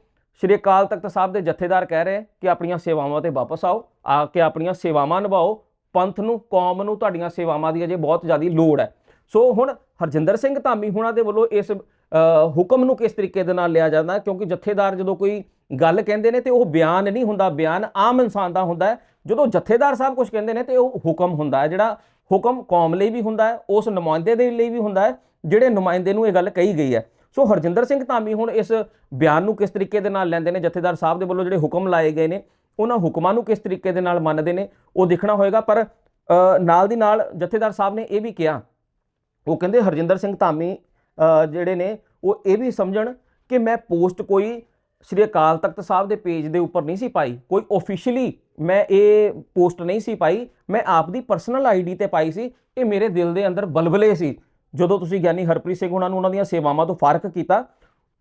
Speaker 1: ਸ਼੍ਰੀ ਅਕਾਲ ਤਖਤ ਸਾਹਿਬ ਦੇ ਜਥੇਦਾਰ ਕਹਿ ਰਹੇ ਕਿ ਆਪਣੀਆਂ ਸੇਵਾਵਾਂ ਤੇ ਵਾਪਸ ਆਓ, ਆ ਕੇ ਆਪਣੀਆਂ ਸੇਵਾਵਾਂ ਨਿਭਾਓ, ਪੰਥ ਨੂੰ, ਕੌਮ ਨੂੰ ਤੁਹਾਡੀਆਂ ਸੇਵਾਵਾਂ ਦੀ ਅਜੇ ਬਹੁਤ ਜ਼ਿਆਦਾ ਲੋੜ ਹੈ। ਸੋ ਹੁਣ ਹਰਜਿੰਦਰ ਸਿੰਘ ਧਾਮੀ ਹੁਣਾਂ ਦੇ ਵੱਲੋਂ ਇਸ ਹੁਕਮ ਨੂੰ ਕਿਸ ਤਰੀਕੇ ਦੇ ਨਾਲ ਲਿਆ ਜਾਂਦਾ? ਕਿਉਂਕਿ ਜਥੇਦਾਰ ਜਦੋਂ ਕੋਈ ਗੱਲ ਕਹਿੰਦੇ ਨੇ ਤੇ ਉਹ ਬਿਆਨ ਨਹੀਂ ਹੁੰਦਾ, ਬਿਆਨ ਆਮ ਇਨਸਾਨ ਦਾ ਹੁੰਦਾ ਹੈ। ਜਦੋਂ ਜਥੇਦਾਰ ਸਾਹਿਬ ਕੁਝ ਕਹਿੰਦੇ ਨੇ ਤੇ ਉਹ ਹੁਕਮ ਹੁੰਦਾ ਹੈ, ਜਿਹੜਾ ਹੁਕਮ ਕੌਮ ਲਈ ਵੀ ਹੁੰਦਾ ਹੈ, ਉਸ ਨੁਮਾਇੰਦੇ ਦੇ ਲਈ ਵੀ ਹੁੰਦਾ ਹੈ, ਜਿਹੜੇ ਨੁਮਾਇੰਦੇ ਨੂੰ ਇਹ ਗੱਲ ਕਹੀ ਗਈ ਹੈ। ਸੋ ਹਰਜਿੰਦਰ ਸਿੰਘ ਧਾਮੀ ਹੁਣ ਇਸ ਬਿਆਨ ਨੂੰ ਕਿਸ ਤਰੀਕੇ ਦੇ ਨਾਲ ਲੈਂਦੇ ਨੇ? ਜਥੇਦਾਰ ਸਾਹਿਬ ਦੇ ਵੱਲੋਂ ਜਿਹੜੇ ਹੁਕਮ ਲਾਏ ਗਏ ਨੇ, ਉਹਨਾਂ ਹੁਕਮਾਂ ਨੂੰ ਕਿਸ ਤਰੀਕੇ ਦੇ ਨਾਲ ਮੰਨਦੇ ਨੇ? ਉਹ ਦੇਖਣਾ ਹੋਏਗਾ, ਪਰ ਨਾਲ ਦੀ ਨਾਲ ਜਥੇਦਾਰ ਸਾਹਿਬ ਨੇ ਇਹ ਵੀ ਕਿਹਾ। ਉਹ ਕਹਿੰਦੇ ਹਰਜਿੰਦਰ ਸਿੰਘ ਧਾਮੀ ਜਿਹੜੇ ਨੇ, ਉਹ ਇਹ ਵੀ ਸਮਝਣ ਕਿ ਮੈਂ ਪੋਸਟ ਕੋਈ ਸ਼੍ਰੀ ਅਕਾਲ ਤਖਤ ਸਾਹਿਬ ਦੇ ਪੇਜ ਦੇ ਉੱਪਰ ਨਹੀਂ ਸੀ ਪਾਈ। ਕੋਈ ਆਫੀਸ਼ੀਅਲੀ ਮੈਂ ਇਹ ਪੋਸਟ ਨਹੀਂ ਸੀ ਪਾਈ। ਮੈਂ ਆਪ ਦੀ ਪਰਸਨਲ ਆਈਡੀ ਤੇ ਪਾਈ ਸੀ। ਇਹ ਮੇਰੇ ਦਿਲ ਦੇ ਅੰਦਰ ਬਲਬਲੇ ਸੀ। ਜਦੋਂ ਤੁਸੀਂ ਗਿਆਨੀ ਹਰਪ੍ਰੀਤ ਸਿੰਘ ਉਹਨਾਂ ਨੂੰ ਉਹਨਾਂ ਦੀਆਂ ਸੇਵਾਵਾਂ ਤੋਂ ਫ਼ਰਕ ਕੀਤਾ,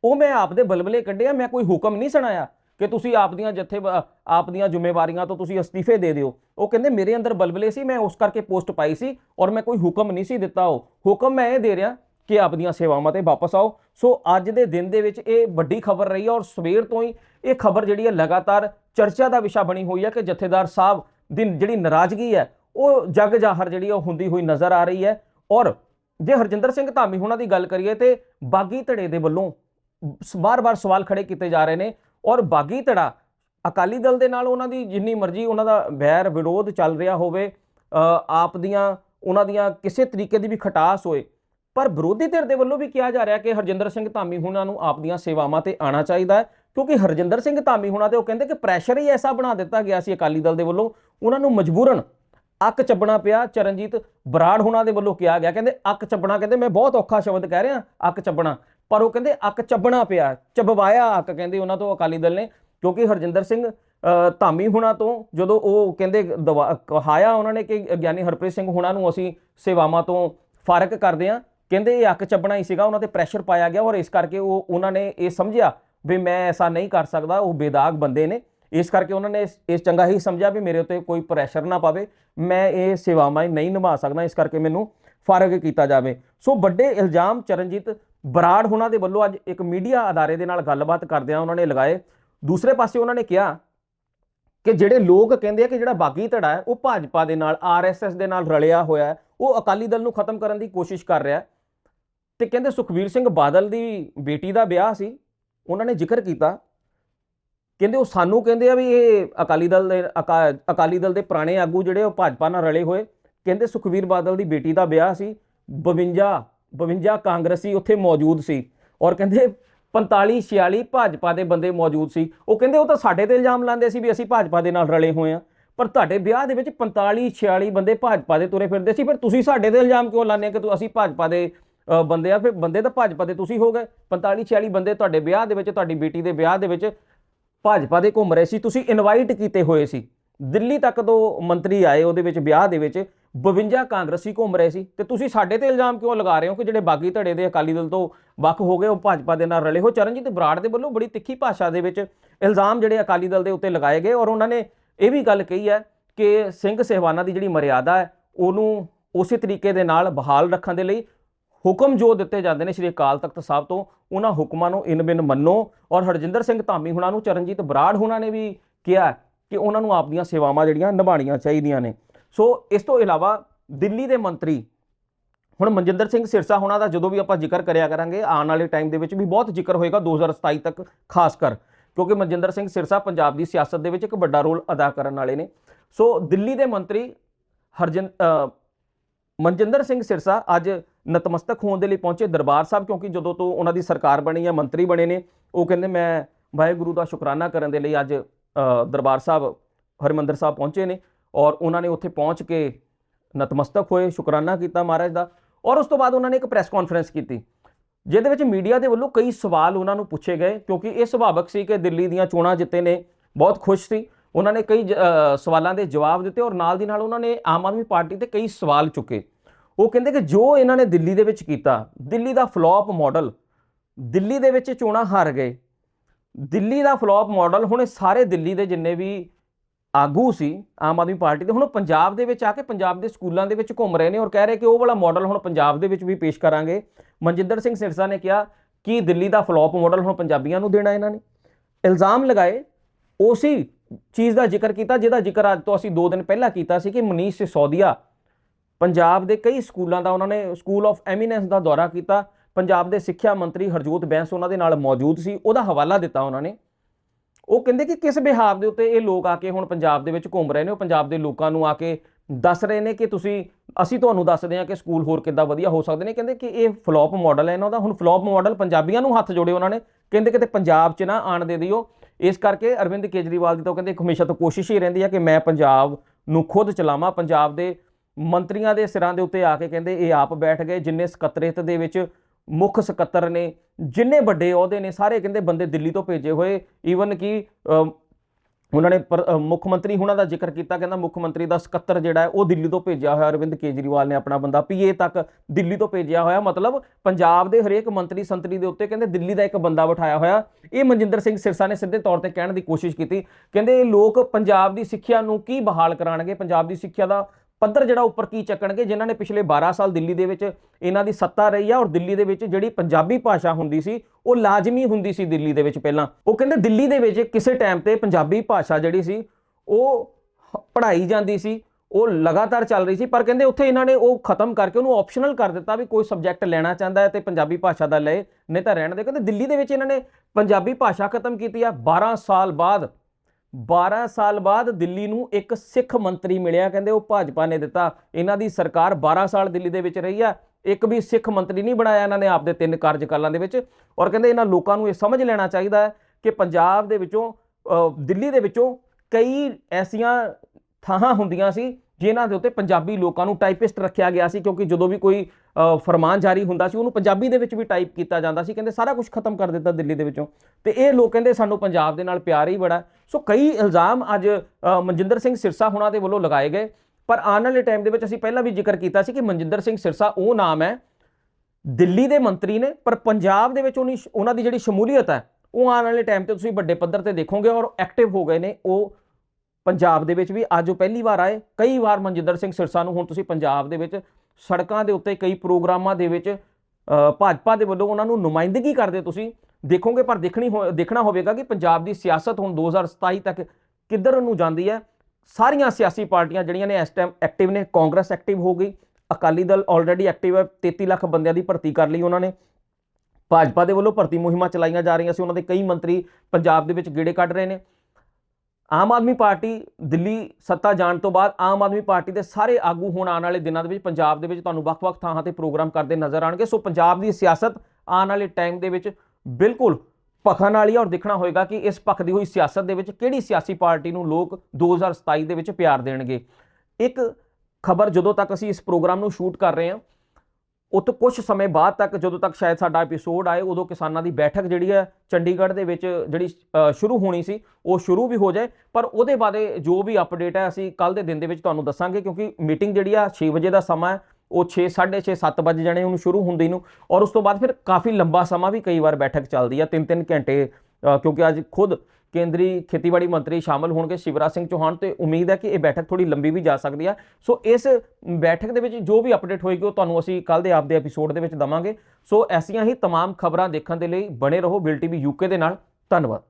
Speaker 1: ਉਹ ਮੈਂ ਆਪ ਦੇ ਬਲਬਲੇ ਕੱਢਿਆ। ਮੈਂ ਕੋਈ ਹੁਕਮ ਨਹੀਂ ਸੁਣਾਇਆ ਕਿ ਤੁਸੀਂ ਆਪ ਦੀਆਂ ਜਥੇ, ਆਪ ਦੀਆਂ ਜ਼ਿੰਮੇਵਾਰੀਆਂ ਤੋਂ ਤੁਸੀਂ ਅਸਤੀਫੇ ਦੇ ਦਿਓ। ਉਹ ਕਹਿੰਦੇ, ਮੇਰੇ ਅੰਦਰ ਬਲਬਲੇ ਸੀ। ਮੈਂ ਉਸ ਕਰਕੇ ਪੋਸਟ ਪਾਈ ਸੀ ਔਰ ਮੈਂ ਕੋਈ ਹੁਕਮ ਨਹੀਂ ਸੀ ਦਿੱਤਾ ਉਹ। ਹੁਕਮ ਮੈਂ ਇਹ ਦੇ ਰਿਹਾ ਕਿ ਆਪਦੀਆਂ ਸੇਵਾਵਾਂ ਤੇ ਵਾਪਸ ਆਓ। ਸੋ ਅੱਜ ਦੇ ਦਿਨ ਦੇ ਵਿੱਚ ਇਹ ਵੱਡੀ ਖਬਰ ਰਹੀ ਹੈ ਔਰ ਸਵੇਰ ਤੋਂ ਹੀ ਇਹ ਖਬਰ ਜਿਹੜੀ ਹੈ ਲਗਾਤਾਰ ਚਰਚਾ ਦਾ ਵਿਸ਼ਾ ਬਣੀ ਹੋਈ ਹੈ ਕਿ ਜਥੇਦਾਰ ਸਾਹਿਬ ਦੀ ਜਿਹੜੀ ਨਾਰਾਜ਼ਗੀ ਹੈ, ਉਹ ਜਗ ਜਾਹਰ ਜਿਹੜੀ ਹੈ ਉਹ ਹੁੰਦੀ ਹੋਈ ਨਜ਼ਰ ਆ ਰਹੀ ਹੈ। ਔਰ ਜੇ ਹਰਜਿੰਦਰ ਸਿੰਘ ਧਾਮੀ ਹੁਣਾਂ ਦੀ ਗੱਲ ਕਰੀਏ ਤੇ ਬਾਗੀ ਧੜੇ ਦੇ ਵੱਲੋਂ ਬਾਰ-ਬਾਰ ਸਵਾਲ ਖੜੇ ਕੀਤੇ ਜਾ ਰਹੇ ਨੇ ਔਰ ਬਾਗੀ ਧੜਾ ਅਕਾਲੀ ਦਲ ਦੇ ਨਾਲ ਉਹਨਾਂ ਦੀ ਜਿੰਨੀ ਮਰਜ਼ੀ ਉਹਨਾਂ ਦਾ ਵੈਰ ਵਿਰੋਧ ਚੱਲ ਰਿਹਾ ਹੋਵੇ ਆਪ ਦੀਆਂ, ਉਹਨਾਂ ਦੀਆਂ ਕਿਸੇ ਤਰੀਕੇ ਦੀ ਵੀ ਖਟਾਸ ਹੋਏ ਪਰ ਵਿਰੋਧੀ ਧਿਰ ਦੇ ਵੱਲੋਂ ਵੀ ਕਿਹਾ ਜਾ ਰਿਹਾ ਕਿ ਹਰਜਿੰਦਰ ਸਿੰਘ ਧਾਮੀ ਹੁਣਾਂ ਨੂੰ ਆਪ ਦੀਆਂ ਸੇਵਾਵਾਂ ਤੇ ਆਣਾ ਚਾਹੀਦਾ ਹੈ, ਕਿਉਂਕਿ ਹਰਜਿੰਦਰ ਸਿੰਘ ਧਾਮੀ ਹੁਣਾਂ ਤੇ ਉਹ ਕਹਿੰਦੇ ਕਿ ਪ੍ਰੈਸ਼ਰ ਹੀ ਐਸਾ ਬਣਾ ਦਿੱਤਾ ਗਿਆ ਸੀ ਅਕਾਲੀ ਦਲ ਦੇ ਵੱਲੋਂ। ਉਹਨਾਂ ਨੂੰ ਮਜਬੂਰਨ ਅੱਕ ਚੱਬਣਾ ਪਿਆ। ਚਰਨਜੀਤ ਬਰਾੜ ਹੁਣਾਂ ਦੇ ਵੱਲੋਂ ਕਿਹਾ ਗਿਆ, ਕਹਿੰਦੇ ਅੱਕ ਚੱਬਣਾ, ਕਹਿੰਦੇ ਮੈਂ ਬਹੁਤ ਔਖਾ ਸ਼ਬਦ ਕਹਿ ਰਿਹਾ, ਅੱਕ ਚੱਬਣਾ। ਪਰ ਉਹ ਕਹਿੰਦੇ ਅੱਕ ਚੱਬਣਾ ਪਿਆ, ਚਬਵਾਇਆ ਅੱਕ ਕਹਿੰਦੇ ਉਹਨਾਂ ਤੋਂ ਅਕਾਲੀ ਦਲ ਨੇ, ਕਿਉਂਕਿ ਹਰਜਿੰਦਰ ਸਿੰਘ ਧਾਮੀ ਹੁਣਾਂ ਤੋਂ ਜਦੋਂ ਉਹ ਕਹਿੰਦੇ ਦਵਾ- ਕਹਾਇਆ ਉਹਨਾਂ ਨੇ ਕਿ ਗਿਆਨੀ ਹਰਪ੍ਰੀਤ ਸਿੰਘ ਹੁਣਾਂ ਨੂੰ ਅਸੀਂ ਸੇਵਾਵਾਂ ਤੋਂ ਫ਼ਰਕ ਕਰਦੇ ਆ ਕਹਿੰਦੇ ਇਹ ਅੱਕ ਚੱਬਣਾ ਹੀ ਸੀਗਾ, ਉਹਨਾਂ ਤੇ ਪ੍ਰੈਸ਼ਰ ਪਾਇਆ ਗਿਆ ਔਰ ਇਸ ਕਰਕੇ ਉਹ, ਉਹਨਾਂ ਨੇ ਇਹ ਸਮਝਿਆ ਵੀ ਮੈਂ ਐਸਾ ਨਹੀਂ ਕਰ ਸਕਦਾ, ਉਹ ਬੇਦਾਗ ਬੰਦੇ ਨੇ। ਇਸ ਕਰਕੇ ਉਹਨਾਂ ਨੇ ਇਸ ਚੰਗਾ ਹੀ ਸਮਝਿਆ ਵੀ ਮੇਰੇ ਉੱਤੇ ਕੋਈ ਪ੍ਰੈਸ਼ਰ ਨਾ ਪਾਵੇ, ਮੈਂ ਇਹ ਸੇਵਾਵਾਂ ਹੀ ਨਹੀਂ ਨਿਭਾ ਸਕਦਾ, ਇਸ ਕਰਕੇ ਮੈਨੂੰ ਫ਼ਰਕ ਕੀਤਾ ਜਾਵੇ। ਸੋ ਵੱਡੇ ਇਲਜ਼ਾਮ ਚਰਨਜੀਤ ਬਰਾੜ ਹੁਣਾਂ ਦੇ ਵੱਲੋਂ ਅੱਜ ਇੱਕ ਮੀਡੀਆ ਅਦਾਰੇ ਦੇ ਨਾਲ ਗੱਲਬਾਤ ਕਰਦਿਆਂ ਉਹਨਾਂ ਨੇ ਲਗਾਏ। ਦੂਸਰੇ ਪਾਸੇ ਉਹਨਾਂ ਨੇ ਕਿਹਾ ਕਿ ਜਿਹੜੇ ਲੋਕ ਕਹਿੰਦੇ ਆ ਕਿ ਜਿਹੜਾ ਬਾਗੀ ਧੜਾ ਹੈ, ਉਹ ਭਾਜਪਾ ਦੇ ਨਾਲ, ਆਰਐਸਐਸ ਦੇ ਨਾਲ ਰਲਿਆ ਹੋਇਆ ਹੈ, ਉਹ ਅਕਾਲੀ ਦਲ ਨੂੰ ਖਤਮ ਕਰਨ ਦੀ ਕੋਸ਼ਿਸ਼ ਕਰ ਰਿਹਾ ਹੈ। ਤੇ ਕਹਿੰਦੇ ਸੁਖਵੀਰ ਸਿੰਘ ਬਾਦਲ ਦੀ ਬੇਟੀ ਦਾ ਵਿਆਹ ਸੀ, ਉਹਨਾਂ ਨੇ ਜ਼ਿਕਰ ਕੀਤਾ। ਕਹਿੰਦੇ ਉਹ ਸਾਨੂੰ ਕਹਿੰਦੇ ਆ ਵੀ ਇਹ ਅਕਾਲੀ ਦਲ ਦੇ, ਅਕਾ- ਅਕਾਲੀ ਦਲ ਦੇ ਪੁਰਾਣੇ ਆਗੂ ਜਿਹੜੇ ਉਹ ਭਾਜਪਾ ਨਾਲ ਰਲੇ ਹੋਏ, ਕਹਿੰਦੇ ਸੁਖਵੀਰ ਬਾਦਲ ਦੀ ਬੇਟੀ ਦਾ ਵਿਆਹ ਸੀ 52 52 ਕਾਂਗਰਸੀ ਉੱਥੇ ਮੌਜੂਦ ਸੀ ਔਰ ਕਹਿੰਦੇ 45 46 ਭਾਜਪਾ ਦੇ ਬੰਦੇ ਮੌਜੂਦ ਸੀ। ਉਹ ਕਹਿੰਦੇ ਉਹ ਤਾਂ ਸਾਡੇ ਤੇ ਇਲਜ਼ਾਮ ਲਾਉਂਦੇ ਸੀ ਵੀ ਅਸੀਂ ਭਾਜਪਾ ਦੇ ਨਾਲ ਰਲੇ ਹੋਏ ਆ ਪਰ ਤੁਹਾਡੇ ਵਿਆਹ ਦੇ ਵਿੱਚ 45 46 ਬੰਦੇ ਭਾਜਪਾ ਦੇ ਤੁਰੇ ਫਿਰਦੇ ਸੀ, ਫਿਰ ਤੁਸੀਂ ਸਾਡੇ ਤੇ ਇਲਜ਼ਾਮ ਕਿਉਂ ਲਾਉਂਦੇ ਕਿ ਤੂੰ ਅਸੀਂ ਭਾਜਪਾ ਦੇ ਬੰਦੇ ਆ, ਫਿਰ ਬੰਦੇ ਤਾਂ ਭਾਜਪਾ ਦੇ ਤੁਸੀਂ ਹੋ ਗਏ। 45 46 ਬੰਦੇ ਤੁਹਾਡੇ ਵਿਆਹ ਦੇ ਵਿੱਚ, ਤੁਹਾਡੀ ਬੇਟੀ ਦੇ ਵਿਆਹ ਦੇ ਵਿੱਚ ਭਾਜਪਾ ਦੇ ਘੁੰਮ ਰਹੇ ਸੀ। ਤੁਸੀਂ ਇਨਵਾਈਟ ਕੀਤੇ ਹੋਏ ਸੀ। ਦਿੱਲੀ ਤੱਕ ਤੋਂ ਮੰਤਰੀ ਆਏ, ਉਹਦੇ ਵਿੱਚ ਵਿਆਹ ਦੇ ਵਿੱਚ 52 ਕਾਂਗਰਸੀ ਘੁੰਮ ਰਹੇ ਸੀ। ਤੇ ਤੁਸੀਂ ਸਾਡੇ ਤੇ ਇਲਜ਼ਾਮ ਕਿਉਂ ਲਗਾ ਰਹੇ ਹੋ ਕਿ ਜਿਹੜੇ ਬਾਗੀ ਧੜੇ ਦੇ ਅਕਾਲੀ ਦਲ ਤੋਂ ਵੱਖ ਹੋ ਗਏ, ਉਹ ਭਾਜਪਾ ਦੇ ਨਾਲ ਰਲੇ ਹੋ? ਚਰਨਜੀਤ ਬਰਾੜ ਦੇ ਵੱਲੋਂ ਬੜੀ ਤਿੱਖੀ ਭਾਸ਼ਾ ਦੇ ਵਿੱਚ ਇਲਜ਼ਾਮ ਜਿਹੜੇ ਅਕਾਲੀ ਦਲ ਦੇ ਉੱਤੇ ਲਗਾਏ ਗਏ ਔਰ ਉਹਨਾਂ ਨੇ ਇਹ ਵੀ ਗੱਲ ਕਹੀ ਹੈ ਕਿ ਸਿੰਘ ਸਹਿਬਾਨਾ ਦੀ ਜਿਹੜੀ ਮਰਿਆਦਾ ਹੈ, ਉਹਨੂੰ ਉਸੇ ਤਰੀਕੇ ਦੇ ਨਾਲ ਬਹਾਲ ਰੱਖਣ ਦੇ ਲਈ ਹੁਕਮ ਜੋ ਦਿੱਤੇ ਜਾਂਦੇ ਨੇ ਸ਼੍ਰੀ ਅਕਾਲ ਤਖਤ ਸਾਹਿਬ ਤੋਂ, ਉਹਨਾਂ ਹੁਕਮਾਂ ਨੂੰ ਇਨ ਬਿਨ ਮੰਨੋ। ਔਰ ਹਰਜਿੰਦਰ ਸਿੰਘ ਧਾਮੀ ਹੁਣਾਂ ਨੂੰ, ਚਰਨਜੀਤ ਬਰਾੜ ਹੁਣਾਂ ਨੇ ਵੀ ਕਿਹਾ ਕਿ ਉਹਨਾਂ ਨੂੰ ਆਪਣੀਆਂ ਸੇਵਾਵਾਂ ਜਿਹੜੀਆਂ ਨਿਭਾਉਣੀਆਂ ਚਾਹੀਦੀਆਂ ਨੇ। ਸੋ ਇਸ ਤੋਂ ਇਲਾਵਾ ਦਿੱਲੀ ਦੇ ਮੰਤਰੀ ਹੁਣ ਮਨਜਿੰਦਰ ਸਿੰਘ ਸਿਰਸਾ ਹੁਣਾਂ ਦਾ ਜਦੋਂ ਵੀ ਆਪਾਂ ਜ਼ਿਕਰ ਕਰਿਆ ਕਰਾਂਗੇ, ਆਉਣ ਵਾਲੇ ਟਾਈਮ ਦੇ ਵਿੱਚ ਵੀ ਬਹੁਤ ਜ਼ਿਕਰ ਹੋਏਗਾ 2027 ਤੱਕ, ਖਾਸ ਕਰ, ਕਿਉਂਕਿ ਮਨਜਿੰਦਰ ਸਿੰਘ ਸਿਰਸਾ ਪੰਜਾਬ ਦੀ ਸਿਆਸਤ ਦੇ ਵਿੱਚ ਇੱਕ ਵੱਡਾ ਰੋਲ ਅਦਾ ਕਰਨ ਵਾਲੇ ਨੇ। ਸੋ ਦਿੱਲੀ ਦੇ ਮੰਤਰੀ ਹਰਜਿੰ ਮਨਜਿੰਦਰ ਸਿੰਘ ਸਿਰਸਾ ਅੱਜ ਨਤਮਸਤਕ ਹੋਣ ਦੇ ਲਈ ਪਹੁੰਚੇ ਦਰਬਾਰ ਸਾਹਿਬ, ਕਿਉਂਕਿ ਜਦੋਂ ਤੋਂ ਉਹਨਾਂ ਦੀ ਸਰਕਾਰ ਬਣੀ ਹੈ, ਮੰਤਰੀ ਬਣੇ ਨੇ, ਉਹ ਕਹਿੰਦੇ ਮੈਂ ਵਾਹਿਗੁਰੂ ਦਾ ਸ਼ੁਕਰਾਨਾ ਕਰਨ ਦੇ ਲਈ ਅੱਜ ਦਰਬਾਰ ਸਾਹਿਬ, ਹਰਿਮੰਦਰ ਸਾਹਿਬ ਪਹੁੰਚੇ ਨੇ ਔਰ ਉਹਨਾਂ ਨੇ ਉੱਥੇ ਪਹੁੰਚ ਕੇ ਨਤਮਸਤਕ ਹੋਏ, ਸ਼ੁਕਰਾਨਾ ਕੀਤਾ ਮਹਾਰਾਜ ਦਾ ਔਰ ਉਸ ਤੋਂ ਬਾਅਦ ਉਹਨਾਂ ਨੇ ਇੱਕ ਪ੍ਰੈਸ ਕਾਨਫਰੰਸ ਕੀਤੀ, ਜਿਹਦੇ ਵਿੱਚ ਮੀਡੀਆ ਦੇ ਵੱਲੋਂ ਕਈ ਸਵਾਲ ਉਹਨਾਂ ਨੂੰ ਪੁੱਛੇ ਗਏ, ਕਿਉਂਕਿ ਇਹ ਸੁਭਾਵਕ ਸੀ ਕਿ ਦਿੱਲੀ ਦੀਆਂ ਚੋਣਾਂ ਜਿੱਤੇ ਨੇ, ਬਹੁਤ ਖੁਸ਼ ਸੀ, ਉਹਨਾਂ ਨੇ ਕਈ ਜ- ਸਵਾਲਾਂ ਦੇ ਜਵਾਬ ਦਿੱਤੇ ਔਰ ਨਾਲ ਦੀ ਨਾਲ ਉਹਨਾਂ ਨੇ ਆਮ ਆਦਮੀ ਪਾਰਟੀ ਤੇ ਕਈ ਸਵਾਲ ਚੁੱਕੇ। ਉਹ ਕਹਿੰਦੇ ਕਿ ਜੋ ਇਹਨਾਂ ਨੇ ਦਿੱਲੀ ਦੇ ਵਿੱਚ ਕੀਤਾ, ਦਿੱਲੀ ਦਾ ਫਲॉप ਮਾਡਲ ਦਿੱਲੀ ਦੇ ਵਿੱਚ ਚੋਣਾਂ ਹਾਰ ਗਏ। ਦਿੱਲੀ ਦਾ ਫਲॉप ਮਾਡਲ ਹੁਣ ਸਾਰੇ ਦਿੱਲੀ ਦੇ ਜਿੰਨੇ ਵੀ ਆਗੂ ਸੀ, ਆਮ ਆਦਮੀ ਪਾਰਟੀ ਦੇ, ਹੁਣ ਪੰਜਾਬ ਦੇ ਵਿੱਚ ਆ ਕੇ ਪੰਜਾਬ ਦੇ ਸਕੂਲਾਂ ਦੇ ਵਿੱਚ ਘੁੰਮ ਰਹੇ ਨੇ ਔਰ ਕਹਿ ਰਹੇ ਕਿ ਉਹ ਵਾਲਾ ਮਾਡਲ ਹੁਣ ਪੰਜਾਬ ਦੇ ਵਿੱਚ ਵੀ ਪੇਸ਼ ਕਰਾਂਗੇ। ਮਨਜਿੰਦਰ ਸਿੰਘ ਸਿਰਸਾ ਨੇ ਕਿਹਾ ਕਿ ਦਿੱਲੀ ਦਾ ਫਲॉप ਮਾਡਲ ਹੁਣ ਪੰਜਾਬੀਆਂ ਨੂੰ ਦੇਣਾ ਇਹਨਾਂ ਨੇ। ਇਲਜ਼ਾਮ ਲਗਾਏ, ਉਸੇ ਚੀਜ਼ ਦਾ ਜ਼ਿਕਰ ਕੀਤਾ, ਜਿਹਦਾ ਜ਼ਿਕਰ ਅੱਜ ਤੋਂ ਅਸੀਂ 2 ਦਿਨ ਪਹਿਲਾਂ ਕੀਤਾ ਸੀ ਕਿ ਮਨੀਸ਼ ਸਿਸੋਦੀਆ ਪੰਜਾਬ ਦੇ ਕਈ ਸਕੂਲਾਂ ਦਾ ਉਹਨਾਂ ਨੇ ਸਕੂਲ ਆਫ ਐਮੀਨੈਂਸ ਦਾ ਦੌਰਾ ਕੀਤਾ। ਪੰਜਾਬ ਦੇ ਸਿੱਖਿਆ ਮੰਤਰੀ ਹਰਜੋਤ ਬੈਂਸ ਉਹਨਾਂ ਦੇ ਨਾਲ ਮੌਜੂਦ ਸੀ। ਉਹਦਾ ਹਵਾਲਾ ਦਿੱਤਾ ਉਹਨਾਂ ਨੇ। ਉਹ ਕਹਿੰਦੇ ਕਿ ਕਿਸ ਬਿਹਾਰ ਦੇ ਉੱਤੇ ਇਹ ਲੋਕ ਆ ਕੇ ਹੁਣ ਪੰਜਾਬ ਦੇ ਵਿੱਚ ਘੁੰਮ ਰਹੇ ਨੇ, ਉਹ ਪੰਜਾਬ ਦੇ ਲੋਕਾਂ ਨੂੰ ਆ ਕੇ ਦੱਸ ਰਹੇ ਨੇ ਕਿ ਤੁਸੀਂ, ਅਸੀਂ ਤੁਹਾਨੂੰ ਦੱਸਦੇ ਹਾਂ ਕਿ ਸਕੂਲ ਹੋਰ ਕਿੱਦਾਂ ਵਧੀਆ ਹੋ ਸਕਦੇ ਨੇ। ਕਹਿੰਦੇ ਕਿ ਇਹ ਫਲॉप ਮਾਡਲ ਹੈ ਇਹਨਾਂ ਦਾ। ਹੁਣ ਫਲॉप ਮਾਡਲ ਪੰਜਾਬੀਆਂ ਨੂੰ ਹੱਥ ਜੋੜੇ ਉਹਨਾਂ ਨੇ। ਕਹਿੰਦੇ ਕਿਤੇ ਪੰਜਾਬ 'ਚ ਨਾ ਆਣ ਦੇ ਦਿਓ। ਇਸ ਕਰਕੇ ਅਰਵਿੰਦ ਕੇਜਰੀਵਾਲ ਦੀ ਤਾਂ ਕਹਿੰਦੇ ਹਮੇਸ਼ਾ ਤੋਂ ਕੋਸ਼ਿਸ਼ ਹੀ ਰਹਿੰਦੀ ਹੈ ਕਿ ਮੈਂ ਪੰਜਾਬ ਨੂੰ ਖੁਦ ਚਲਾਵਾਂ। ਪੰਜਾਬ ਦੇ ਮੰਤਰੀਆਂ ਦੇ ਸਿਰਾਂ ਦੇ ਉੱਤੇ ਆ ਕੇ ਕਹਿੰਦੇ ਇਹ ਆਪ ਬੈਠ ਗਏ, ਜਿੰਨੇ ਸਕੱਤਰੇਤ ਦੇ ਵਿੱਚ ਮੁੱਖ ਸਕੱਤਰ ਨੇ, ਜਿੰਨੇ ਵੱਡੇ ਅਹੁਦੇ ਨੇ, ਸਾਰੇ ਕਹਿੰਦੇ ਬੰਦੇ ਦਿੱਲੀ ਤੋਂ ਭੇਜੇ ਹੋਏ ਈਵਨ ਕਿ ਉਹਨਾਂ ਨੇ ਪਰ- ਮੁੱਖ ਮੰਤਰੀ ਹੁਣਾਂ ਦਾ ਜ਼ਿਕਰ ਕੀਤਾ, ਕਹਿੰਦਾ ਮੁੱਖ ਮੰਤਰੀ ਦਾ ਸਕੱਤਰ ਜਿਹੜਾ ਹੈ, ਉਹ ਦਿੱਲੀ ਤੋਂ ਭੇਜਿਆ ਹੋਇਆ, ਅਰਵਿੰਦ ਕੇਜਰੀਵਾਲ ਨੇ ਆਪਣਾ ਬੰਦਾ, ਪੀਏ ਤੱਕ ਦਿੱਲੀ ਤੋਂ ਭੇਜਿਆ ਹੋਇਆ, ਮਤਲਬ ਪੰਜਾਬ ਦੇ ਹਰੇਕ ਮੰਤਰੀ ਸੰਤਰੀ ਦੇ ਉੱਤੇ ਕਹਿੰਦੇ ਦਿੱਲੀ ਦਾ ਇੱਕ ਬੰਦਾ ਬਿਠਾਇਆ ਹੋਇਆ। ਇਹ ਮਨਜਿੰਦਰ ਸਿੰਘ ਸਿਰਸਾ ਨੇ ਸਿੱਧੇ ਤੌਰ ਤੇ ਕਹਿਣ ਦੀ ਕੋਸ਼ਿਸ਼ ਕੀਤੀ, ਕਹਿੰਦੇ ਇਹ ਲੋਕ ਪੰਜਾਬ ਦੀ ਸਿੱਖਿਆ ਨੂੰ ਕੀ ਬਹਾਲ ਕਰਾਣਗੇ, ਪੰਜਾਬ ਦੀ ਸਿੱਖਿਆ ਦਾ ਪੱਧਰ ਜਿਹੜਾ ਉੱਪਰ ਕੀ ਚੱਕਣਗੇ, ਜਿਨ੍ਹਾਂ ਨੇ ਪਿਛਲੇ 12 ਸਾਲ ਦਿੱਲੀ ਦੇ ਵਿੱਚ ਇਹਨਾਂ ਦੀ ਸੱਤਾ ਰਹੀ ਆ ਔਰ ਦਿੱਲੀ ਦੇ ਵਿੱਚ ਜਿਹੜੀ ਪੰਜਾਬੀ ਭਾਸ਼ਾ ਹੁੰਦੀ ਸੀ, ਉਹ ਲਾਜ਼ਮੀ ਹੁੰਦੀ ਸੀ ਦਿੱਲੀ ਦੇ ਵਿੱਚ ਪਹਿਲਾਂ। ਉਹ ਕਹਿੰਦੇ ਦਿੱਲੀ ਦੇ ਵਿੱਚ ਕਿਸੇ ਟਾਈਮ ਤੇ ਪੰਜਾਬੀ ਭਾਸ਼ਾ ਜਿਹੜੀ ਸੀ, ਉਹ ਪੜ੍ਹਾਈ ਜਾਂਦੀ ਸੀ, ਉਹ ਲਗਾਤਾਰ ਚੱਲ ਰਹੀ ਸੀ, ਪਰ ਕਹਿੰਦੇ ਉੱਥੇ ਇਹਨਾਂ ਨੇ ਉਹ ਖਤਮ ਕਰਕੇ ਉਹਨੂੰ ਆਪਸ਼ਨਲ ਕਰ ਦਿੱਤਾ ਵੀ ਕੋਈ ਸਬਜੈਕਟ ਲੈਣਾ ਚਾਹੁੰਦਾ ਹੈ ਤੇ ਪੰਜਾਬੀ ਭਾਸ਼ਾ ਦਾ ਲਏ, ਨਹੀਂ ਤਾਂ ਰਹਿਣ ਦੇ। ਕਹਿੰਦੇ ਦਿੱਲੀ ਦੇ ਵਿੱਚ ਇਹਨਾਂ ਨੇ ਪੰਜਾਬੀ ਭਾਸ਼ਾ ਖਤਮ ਕੀਤੀ ਆ 12 ਸਾਲ ਬਾਅਦ 12 ਸਾਲ ਬਾਅਦ ਦਿੱਲੀ ਨੂੰ ਇੱਕ ਸਿੱਖ ਮੰਤਰੀ ਮਿਲਿਆ, ਕਹਿੰਦੇ ਉਹ ਭਾਜਪਾ ਨੇ ਦਿੱਤਾ। ਇਹਨਾਂ ਦੀ ਸਰਕਾਰ 12 ਸਾਲ ਦਿੱਲੀ ਦੇ ਵਿੱਚ ਰਹੀ ਆ। ਇੱਕ ਵੀ ਸਿੱਖ ਮੰਤਰੀ ਨਹੀਂ ਬਣਾਇਆ ਇਹਨਾਂ ਨੇ ਆਪਦੇ ਤਿੰਨ ਕਾਰਜਕਾਲਾਂ ਦੇ ਵਿੱਚ। ਔਰ ਕਹਿੰਦੇ ਇਹਨਾਂ ਲੋਕਾਂ ਨੂੰ ਇਹ ਸਮਝ ਲੈਣਾ ਚਾਹੀਦਾ ਹੈ ਕਿ ਪੰਜਾਬ ਦੇ ਵਿੱਚੋਂ ਦਿੱਲੀ ਦੇ ਵਿੱਚੋਂ ਕਈ ਐਸੀਆਂ ਥਾਂ ਹੁੰਦੀਆਂ ਸੀ ਜਿਨ੍ਹਾਂ ਦੇ ਉੱਤੇ ਪੰਜਾਬੀ ਲੋਕਾਂ ਨੂੰ ਟਾਈਪਿਸਟ ਰੱਖਿਆ ਗਿਆ ਸੀ, ਕਿਉਂਕਿ ਜਦੋਂ ਵੀ ਕੋਈ ਫਰਮਾਨ ਜਾਰੀ ਹੁੰਦਾ ਸੀ, ਉਹਨੂੰ ਪੰਜਾਬੀ ਦੇ ਵਿੱਚ ਵੀ ਟਾਈਪ ਕੀਤਾ ਜਾਂਦਾ ਸੀ, ਕਹਿੰਦੇ ਸਾਰਾ ਕੁਝ ਖਤਮ ਕਰ ਦਿੱਤਾ ਦਿੱਲੀ ਦੇ ਵਿੱਚੋਂ। ਤੇ ਇਹ ਲੋਕ ਕਹਿੰਦੇ ਸਾਨੂੰ ਪੰਜਾਬ ਦੇ ਨਾਲ ਪਿਆਰ ਹੀ ਬੜਾ ਸੋ ਕਈ ਇਲਜ਼ਾਮ ਅੱਜ ਮਨਜਿੰਦਰ ਸਿੰਘ ਸਿਰਸਾ ਹੁਣਾਂ ਦੇ ਵੱਲੋਂ ਲਗਾਏ ਗਏ। ਪਰ ਆਉਣ ਵਾਲੇ ਟਾਈਮ ਦੇ ਵਿੱਚ ਅਸੀਂ ਪਹਿਲਾਂ ਵੀ ਜ਼ਿਕਰ ਕੀਤਾ ਸੀ ਕਿ ਮਨਜਿੰਦਰ ਸਿੰਘ ਸਿਰਸਾ, ਉਹ ਨਾਮ ਹੈ, ਦਿੱਲੀ ਦੇ ਮੰਤਰੀ ਨੇ, ਪਰ ਪੰਜਾਬ ਦੇ ਵਿੱਚ ਉਹਨੀ ਉਹਨਾਂ ਦੀ ਜਿਹੜੀ ਸ਼ਮੂਲੀਅਤ ਹੈ, ਉਹ ਆਉਣ ਵਾਲੇ ਟਾਈਮ ਤੇ ਤੁਸੀਂ ਵੱਡੇ ਪੱਧਰ ਤੇ ਦੇਖੋਗੇ ਔਰ ਐਕਟਿਵ ਹੋ ਗਏ ਨੇ, ਉਹ ਪੰਜਾਬ ਦੇ ਵਿੱਚ ਵੀ ਅੱਜ ਉਹ ਪਹਿਲੀ ਵਾਰ ਆਏ। ਕਈ ਵਾਰ ਮਨਜਿੰਦਰ ਸਿੰਘ ਸਿਰਸਾ ਨੂੰ ਹੁਣ ਤੁਸੀਂ ਪੰਜਾਬ ਦੇ ਵਿੱਚ ਸੜਕਾਂ ਦੇ ਉੱਤੇ ਕਈ ਪ੍ਰੋਗਰਾਮਾਂ ਦੇ ਵਿੱਚ ਭਾਜਪਾ ਦੇ ਵੱਲੋਂ ਉਹਨਾਂ ਨੂੰ ਨੁਮਾਇੰਦਗੀ ਕਰਦੇ ਤੁਸੀਂ। ਦੇਖੋਗੇ ਪਰ ਦੇਖਣੀ ਹੋ- ਦੇਖਣਾ ਹੋਵੇਗਾ ਕਿ ਪੰਜਾਬ ਦੀ ਸਿਆਸਤ ਹੁਣ 2027 ਤੱਕ ਕਿੱਧਰ ਨੂੰ ਜਾਂਦੀ ਹੈ। ਸਾਰੀਆਂ ਸਿਆਸੀ ਪਾਰਟੀਆਂ ਜਿਹੜੀਆਂ ਨੇ ਇਸ ਟਾਈਮ ਐਕਟਿਵ ਨੇ, ਕਾਂਗਰਸ ਐਕਟਿਵ ਹੋ ਗਈ, ਅਕਾਲੀ ਦਲ ਆਲਰੇਡੀ ਐਕਟਿਵ ਹੈ 33 ਲੱਖ ਬੰਦਿਆਂ ਦੀ ਭਰਤੀ ਕਰ ਲਈ ਉਹਨਾਂ ਨੇ। ਭਾਜਪਾ ਦੇ ਵੱਲੋਂ ਭਰਤੀ ਮੁਹਿੰਮਾਂ ਚਲਾਈਆਂ ਜਾ ਰਹੀਆਂ ਸੀ, ਉਹਨਾਂ ਦੇ ਕਈ ਮੰਤਰੀ ਪੰਜਾਬ ਦੇ ਵਿੱਚ ਗੇੜੇ ਕੱਢ ਰਹੇ ਨੇ। ਆਮ ਆਦਮੀ ਪਾਰਟੀ ਦਿੱਲੀ ਸੱਤਾ ਜਾਣ ਤੋਂ ਬਾਅਦ ਆਮ ਆਦਮੀ ਪਾਰਟੀ ਦੇ ਸਾਰੇ ਆਗੂ ਹੁਣ ਆਉਣ ਵਾਲੇ ਦਿਨਾਂ ਦੇ ਵਿੱਚ ਪੰਜਾਬ ਦੇ ਵਿੱਚ ਤੁਹਾਨੂੰ ਵੱਖ-ਵੱਖ ਥਾਵਾਂ ਤੇ ਪ੍ਰੋਗਰਾਮ ਕਰਦੇ ਨਜ਼ਰ ਆਣਗੇ ਸੋ ਪੰਜਾਬ ਦੀ ਸਿਆਸਤ ਆਉਣ ਵਾਲੇ ਟਾਈਮ ਦੇ ਵਿੱਚ ਬਿਲਕੁਲ ਭਖਣ ਵਾਲੀ ਹੈ ਔਰ ਦੇਖਣਾ ਹੋਏਗਾ ਕਿ ਇਸ ਭਖਦੀ ਹੋਈ ਸਿਆਸਤ ਦੇ ਵਿੱਚ ਕਿਹੜੀ ਸਿਆਸੀ ਪਾਰਟੀ ਨੂੰ ਲੋਕ 2027 ਦੇ ਵਿੱਚ ਪਿਆਰ ਦੇਣਗੇ। ਇੱਕ ਖਬਰ ਜਦੋਂ ਤੱਕ ਅਸੀਂ ਇਸ ਪ੍ਰੋਗਰਾਮ ਨੂੰ ਸ਼ੂਟ ਕਰ ਰਹੇ ਹਾਂ ਉਹ ਤੋਂ ਕੁਝ ਸਮੇਂ ਬਾਅਦ ਤੱਕ, ਜਦੋਂ ਤੱਕ ਸ਼ਾਇਦ ਸਾਡਾ ਐਪੀਸੋਡ ਆਏ, ਉਦੋਂ ਕਿਸਾਨਾਂ ਦੀ ਬੈਠਕ ਜਿਹੜੀ ਹੈ ਚੰਡੀਗੜ੍ਹ ਦੇ ਵਿੱਚ ਜਿਹੜੀ ਸ਼ੁਰੂ ਹੋਣੀ ਸੀ, ਉਹ ਸ਼ੁਰੂ ਵੀ ਹੋ ਜਾਏ। ਪਰ ਉਹਦੇ ਬਾਰੇ ਜੋ ਵੀ ਅਪਡੇਟ ਹੈ, ਅਸੀਂ ਕੱਲ ਦੇ ਦਿਨ ਦੇ ਵਿੱਚ ਤੁਹਾਨੂੰ ਦੱਸਾਂਗੇ, ਕਿਉਂਕਿ ਮੀਟਿੰਗ ਜਿਹੜੀ ਆ 6 ਵਜੇ ਦਾ ਸਮਾਂ ਹੈ, ਉਹ 6 6:30 7 ਵਜੇ ਜਾਣੇ ਉਹਨੂੰ ਸ਼ੁਰੂ ਹੁੰਦੀ ਨੂੰ। ਔਰ ਉਸ ਤੋਂ ਬਾਅਦ ਫਿਰ ਕਾਫੀ ਲੰਬਾ ਸਮਾਂ ਵੀ ਕਈ ਵਾਰ ਬੈਠਕ ਚੱਲਦੀ ਆ 3-3 ਘੰਟੇ ਕਿਉਂਕਿ ਅੱਜ ਖੁਦ ਕੇਂਦਰੀ ਖੇਤੀਬਾੜੀ ਮੰਤਰੀ ਸ਼ਾਮਲ ਹੋਣਗੇ ਸ਼ਿਵਰਾਜ ਸਿੰਘ ਚੌਹਾਨ ਤੇ ਉਮੀਦ ਹੈ ਕਿ ਇਹ ਬੈਠਕ ਥੋੜੀ ਲੰਬੀ ਵੀ ਜਾ ਸਕਦੀ ਆ ਸੋ ਇਸ ਬੈਠਕ ਦੇ ਵਿੱਚ ਜੋ ਵੀ ਅਪਡੇਟ ਹੋਏਗੀ ਉਹ ਤੁਹਾਨੂੰ ਅਸੀਂ ਕੱਲ ਦੇ ਆਪਦੇ ਐਪੀਸੋਡ ਦੇ ਵਿੱਚ ਦਵਾਂਗੇ ਸੋ ਐਸੀਆਂ ਹੀ तमाम ਖਬਰਾਂ ਦੇਖਣ ਦੇ ਲਈ ਬਣੇ ਰਹੋ ਬਿਲ ਟੀਵੀ ਯੂਕੇ ਦੇ ਨਾਲ ਧੰਨਵਾਦ